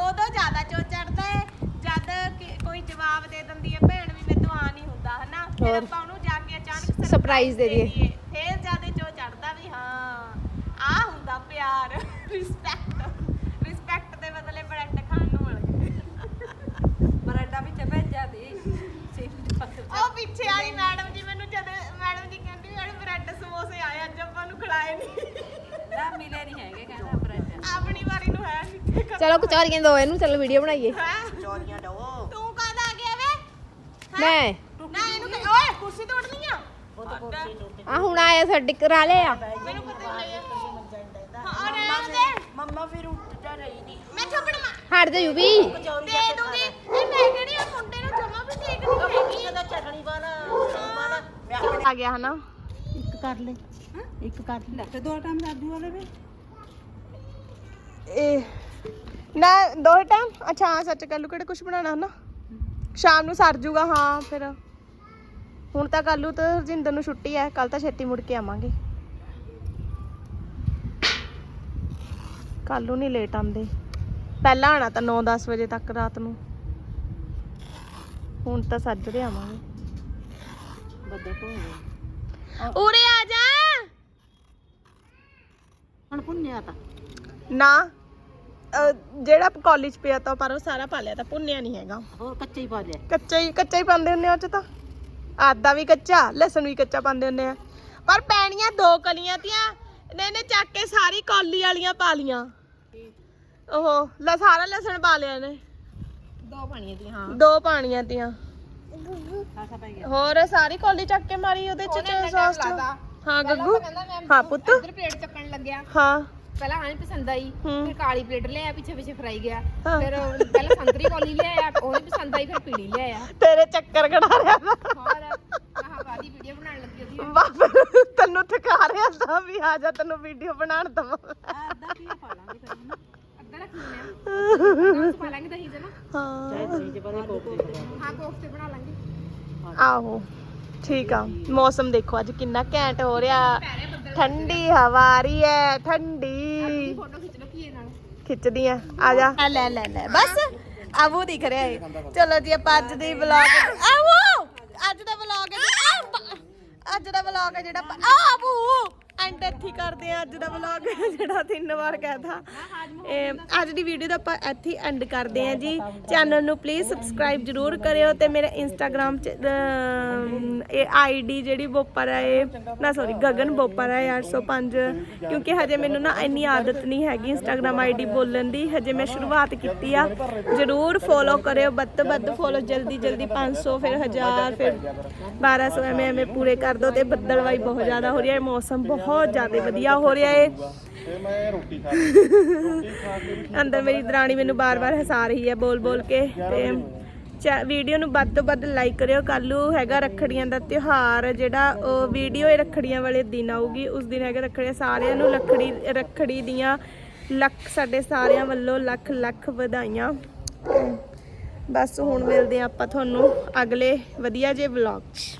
Speaker 1: ਉਦੋਂ ਜ਼ਿਆਦਾ ਚੋ ਚੜਦਾ ਹੈ ਜਦ ਕਿ ਕੋਈ ਜਵਾਬ ਦੇ ਦਿੰਦੀ ਹੈ ਭੈਣ ਵੀ ਮੇਰੇ ਤੋਂ ਆ ਨਹੀਂ ਹੁੰਦਾ ਹਨਾ? ਫਿਰ
Speaker 4: ਹੋਰ।
Speaker 1: ਆਪਾਂ ਉਹਨੂੰ ਜਾ ਕੇ ਅਚਾਨਕ
Speaker 4: Surprise ਦੇ ਦਈਏ।
Speaker 1: ਫਿਰ ਜ਼ਿਆਦਾ ਚੋ ਚੜਦਾ ਵੀ ਹਾਂ ਆ ਹੁੰਦਾ ਪਿਆਰ ਰਿਸਪੈਕਟ ਰਿਸਪੈਕਟ ਦੇ ਬਦਲੇ ਬ੍ਰੈਡ ਖਾਣ ਨੂੰ ਮਿਲ ਗਏ
Speaker 3: ਬਰਾਂਡਾ ਵਿੱਚ ਭੇਜਿਆ ਦੀ
Speaker 1: ਉਹ ਪਿੱਛੇ ਵਾਲੀ ਮੈਡਮ ਜੀ ਮੈਨੂੰ ਜਦ ਮੈਡਮ ਜੀ ਬ੍ਰੈਡ ਸਮੋਸੇ ਆਏ ਅੱਜ ਆਪਾਂ ਨੂੰ ਖਿਲਾਏ ਨਹੀਂ
Speaker 3: ਨਾ ਮਿਲੇ ਨਹੀਂ ਹੈਗੇ ਕਹਿੰਦਾ ਬਰਾਂਡਾ
Speaker 1: ਆਪਣੀ ਵਾਰੀ ਨੂੰ ਹੈ ਨਹੀਂ
Speaker 4: ਚਲੋ ਕਚੌਰੀਆਂ ਦੋ ਇਹਨੂੰ ਚਲੋ ਵੀਡੀਓ ਬਣਾਈਏ।
Speaker 1: ਹੈ?
Speaker 3: ਚੌਰੀਆਂ
Speaker 1: ਤੂੰ ਕਦ ਆ ਗਿਆ ਵੇ?
Speaker 4: ਮੈਂ?
Speaker 1: ਨਾ ਇਹਨੂੰ ਕਹਿ- ਓਏ ਕੁਰਸੀ ਤੋੜਨੀ ਆ?
Speaker 3: ਉਹ ਤਾਂ ਕੁਰਸੀ ਟੁੱਟ
Speaker 4: ਆ ਹੁਣ ਆਇਆ ਸਾਡੇ ਕਰਾ ਲਿਆ
Speaker 1: ਮੈਨੂੰ ਪਤਾ ਹੀ ਨਹੀਂ ਹਾਂ। ਰਹਿਣ ਦੇ।
Speaker 3: ਮੰਮਾ ਫਿਰ ਉੱਠਦਾ ਰਹੀ ਨਹੀਂ
Speaker 1: ਮੈਂ ਥੱਪੜ ਮਾਰ
Speaker 4: ਹਟ ਜਾ ਯੂਵੀ।
Speaker 1: ਦੇ ਦੂੰਗੀ। ਇਹ ਮੈਂ ਕਿਹੜੀ ਆ ਮੁੰਡੇ ਨੂੰ ਜਮਾ ਵੀ ਠੀਕ ਨਹੀਂ ਹੈਗੀ।
Speaker 3: ਦਾ ਚਟਣੀ ਵਾਲਾ ਵਾਲਾ ਮੈਂ ਆਪਣੇ
Speaker 1: ਆ ਗਿਆ ਹਨਾ।
Speaker 3: ਕਰ ਲੈ। ਇੱਕ ਕਰ ਲੈ। ਤੇ ਦੋ ਟਾਈਮ ਦਾਦੂ ਵਾਲੇ ਵੀ
Speaker 1: ਇਹ ਨਾ ਦੋ ਟਾਈਮ? ਅੱਛਾ ਹਾਂ ਸੱਚ ਕੱਲੂ ਕਿਹੜੇ ਕੁਝ ਬਣਾਉਣਾ ਹਨਾ? ਸ਼ਾਮ ਨੂੰ ਸਰ ਜੂਗਾ ਹਾਂ ਫਿਰ। ਹੁਣ ਤਾਂ ਕੱਲੂ ਤਾਂ ਰਜਿੰਦਰ ਨੂੰ ਛੁੱਟੀ ਹੈ ਕੱਲ ਤਾਂ ਛੇਤੀ ਮੁੜ ਕੇ ਆਵਾਂਗੇ। ਕੱਲੂ ਨਹੀਂ ਲੇਟ ਆਂਦੇ ਪਹਿਲਾਂ ਆਣਾ ਤਾਂ 9-10 ਵਜੇ ਤੱਕ ਰਾਤ ਨੂੰ। ਹੁਣ ਤਾਂ ਸੱਜਰੇ ਆਵਾਂਗੇ।
Speaker 3: ਬੱਦੇ ਤੋਂ
Speaker 1: ਉਰੇ ਆ ਜਾ।
Speaker 3: ਹੁਣ ਪੁੰਨਿਆ ਤਾਂ।
Speaker 1: ਨਾ ਅਹ ਜਿਹੜਾ ਕਾਲਜ ਪਿਆ ਤਾਂ ਪਰ ਉਹ ਸਾਰਾ ਪਾ ਲਿਆ ਤਾਂ ਭੁੰਨਿਆ ਨਹੀਂ ਹੈਗਾ।
Speaker 3: ਹੋਰ ਕੱਚੇ ਹੀ ਪਾ ਲਿਆ।
Speaker 1: ਕੱਚਾ ਹੀ ਕੱਚਾ ਹੀ ਪਾਉਂਦੇ ਹੁੰਦੇ ਆ ਉਹ ਚ ਤਾਂ। ਆਦਾ ਵੀ ਕੱਚਾ ਲਸਣ ਵੀ ਕੱਚਾ ਪਾਉਂਦੇ ਹੁੰਦੇ ਆ। ਪਰ ਪੈਣੀਆਂ ਦੋ ਕਲੀਆਂ ਤੀਆਂ ਨੇ ਨੇ ਚੱਕ ਕੇ ਸਾਰੀ ਕੌਲੀ ਵਾਲੀਆਂ ਪਾ ਲੀਆਂ ਉਹ ਲ ਸਾਰਾ ਲਸਣ ਪਾ ਲਿਆ ਨੇ
Speaker 4: ਦੋ ਪਾਣੀਆਂ ਦੀ ਹਾਂ।
Speaker 1: ਦੋ ਪਾਣੀਆਂ ਤੀਆਂ। ਹੋਰ ਸਾਰੀ ਕੌਲੀ ਚੱਕ ਕੇ ਮਾਰੀ ਉਹਦੇ ਚ ਚ ਹਾਂ ਗੱਗੂ? ਹਾਂ ਪੁੱਤ।
Speaker 4: ਇੱਧਰ ਪਲੇਟ ਚੱਕਣ ਲੱਗਿਆ।
Speaker 1: ਹਾਂ।
Speaker 4: ਪਹਿਲਾਂ ਆਣੇ ਪਸੰਦ ਆਈ।
Speaker 1: ਹੂੰ।
Speaker 4: ਫਿਰ ਕਾਲੀ ਪਲੇਟ ਲਿਆਇਆ ਪਿੱਛੇ ਪਿੱਛੇ ਫਰਾਈ ਗਿਆ।
Speaker 1: ਹਾਂ।
Speaker 4: ਫਿਰ ਪਹਿਲਾਂ ਸੰਤਰੀ ਕੌਲੀ ਲਿਆਇਆ ਉਹ ਨਹੀਂ ਪਸੰਦ ਆਈ ਫਿਰ ਪੀਲੀ ਲਿਆਇਆ।
Speaker 1: ਤੇਰੇ ਚੱਕਰ ਕਢਾ ਰਿਹਾ।
Speaker 4: ਹੋਰ ਆਹ ਬਾਦੀ ਵੀਡੀਓ ਬਣਾਉਣ ਲੱਗੀ ਉਹਦੀ।
Speaker 1: ਬਾਬਾ ਤੈਨੂੰ ਥਕਾ ਰਿਹਾ ਤਾਂ ਵੀ ਆ ਜਾ ਤੈਨੂੰ ਵੀਡੀਓ ਬਣਾਉਣ ਦਵਾਂ।
Speaker 3: ਅੱਧਾ ਕੀ ਪਾ ਲਾਂਗੇ ਫਿਰ
Speaker 4: ਅੱਧਾ ਰੱਖ ਲੈਣੇ ਆ ਪਾ ਲਾਂਗੇ ਦਹੀਂ
Speaker 2: ਹੈ।
Speaker 1: ਹਾਂ
Speaker 3: ਕੋਫਤੇ ਬਣਾ
Speaker 2: ਲਾਂਗੇ।
Speaker 1: ਆਹੋ ਠੀਕ ਆ। ਮੌਸਮ ਦੇਖੋ ਅੱਜ ਕਿੰਨਾ ਘੈਂਟ ਹੋ ਰਿਹਾ। ਠੰਡੀ ਹਵਾ ਆ ਰਹੀ ਹੈ ਠੰਡੀ।
Speaker 2: ਫੋਟੋ ਖਿੱਚ ਲਓ ਕੀ ਨਾਲ।
Speaker 1: ਖਿੱਚਦੀ ਆ। ਆ ਜਾ। ਆ ਲੈ ਲੈ ਲੈ। ਬਸ ਆਵੋ ਦਿਖ ਰਿਹਾ ਏ। ਚਲੋ ਜੀ ਆਪਾਂ ਅੱਜ ਦੀ ਵਲੌਗ ਆਵੋ ਅੱਜ ਦਾ ਵਲੌਗ ਹੈ ਜੀ। ਆਹ ਬ- ਅੱਜ ਦਾ ਵਲੌਗ ਹੈ ਜਿਹੜਾ ਆਪਾਂ- ਆ ਆਵੋ ਐਂਡ ਇੱਥੇ ਹੀ ਕਰਦੇ ਆ ਅੱਜ ਦਾ ਵਲੌਗ ਜਿਹੜਾ ਤਿੰਨ ਵਾਰ ਕਹਿਤਾ ਇਹ ਅੱਜ ਦੀ ਵੀਡੀਓ ਦਾ ਆਪਾਂ ਇੱਥੇ ਐਂਡ ਕਰਦੇ ਆ ਜੀ। ਚੈਨਲ ਨੂੰ ਪਲੀਜ਼ ਸਬਸਕ੍ਰਾਈਬ ਜਰੂਰ ਕਰਿਓ ਤੇ ਮੇਰੇ ਇੰਸਟਾਗ੍ਰam ਚ ਅਮ, ਇਹ ਆਈਡੀ ਜਿਹੜੀ ਬੋਪਰ ਹੈ ਇਹ ਨਾ ਸੌਰੀ ਗਗਨ ਬੋਪਰ ਹੈ 805 ਕਿਉਂਕਿ ਹਜੇ ਮੈਨੂੰ ਨਾ ਇੰਨੀ ਆਦਤ ਨਹੀਂ ਹੈਗੀ ਇੰਸਟਾਗ੍ਰam ਆਈਡੀ ਬੋਲਣ ਦੀ। ਹਜੇ ਮੈਂ ਸ਼ੁਰੂਆਤ ਕੀਤੀ ਆ। ਜਰੂਰ ਫੋਲੋ ਕਰਿਓ ਵੱਧ ਤੋਂ ਵੱਧ ਫੋਲੋ ਜਲਦੀ ਜਲਦੀ 500 ਫਿਰ 1000 ਫਿਰ 1200 ਐਵੇਂ ਐਵੇਂ ਪੂਰੇ ਕਰ ਦਿਓ ਤੇ ਬੱਦਲਵਾਈ ਬਹੁਤ ਜ਼ਿਆਦਾ ਹੋ ਰਹੀ ਹੈ ਮੌਸਮ ਬਹੁਤ ਬਹੁਤ ਜ਼ਿਆਦਾ ਵਧੀਆ ਹੋ ਰਿਹਾ ਏ।
Speaker 5: ਤੇ ਮੈਂ ਰੋਟੀ ਖਾ ਰੋਟੀ ਖਾ ਕੇ
Speaker 1: ਅੰਦਰ ਮੇਰੀ ਦਰਾਣੀ ਮੈਨੂੰ ਬਾਰ-ਬਾਰ ਹਸਾ ਰਹੀ ਹੈ ਬੋਲ-ਬੋਲ ਕੇ ਤੇ ਚੈ- ਵੀਡੀਓ ਨੂੰ ਵੱਧ ਤੋਂ ਵੱਧ ਲਾਈਕ ਕਰਿਓ। ਕੱਲੂ ਹੈਗਾ ਰੱਖੜੀਆਂ ਦਾ ਤਿਉਹਾਰ, ਜਿਹੜਾ ਉਹ ਵੀਡੀਓ ਇਹ ਰੱਖੜੀਆਂ ਵਾਲੇ ਦਿਨ ਆਊਗੀ। ਉਸ ਦਿਨ ਹੈਗਾ ਰੱਖੜੀਆਂ। ਸਾਰਿਆਂ ਨੂੰ ਰੱਖੜੀ ਰੱਖੜੀ ਦੀਆਂ ਲੱਖ, ਸਾਡੇ ਸਾਰਿਆਂ ਵੱਲੋਂ ਲੱਖ ਲੱਖ ਵਧਾਈਆਂ। ਬਸ ਹੁਣ ਮਿਲਦੇ ਹਾਂ ਆਪਾਂ ਤੁਹਾਨੂੰ ਅਗਲੇ ਵਧੀਆ ਜੇ ਵਲੌਗ 'ਚ।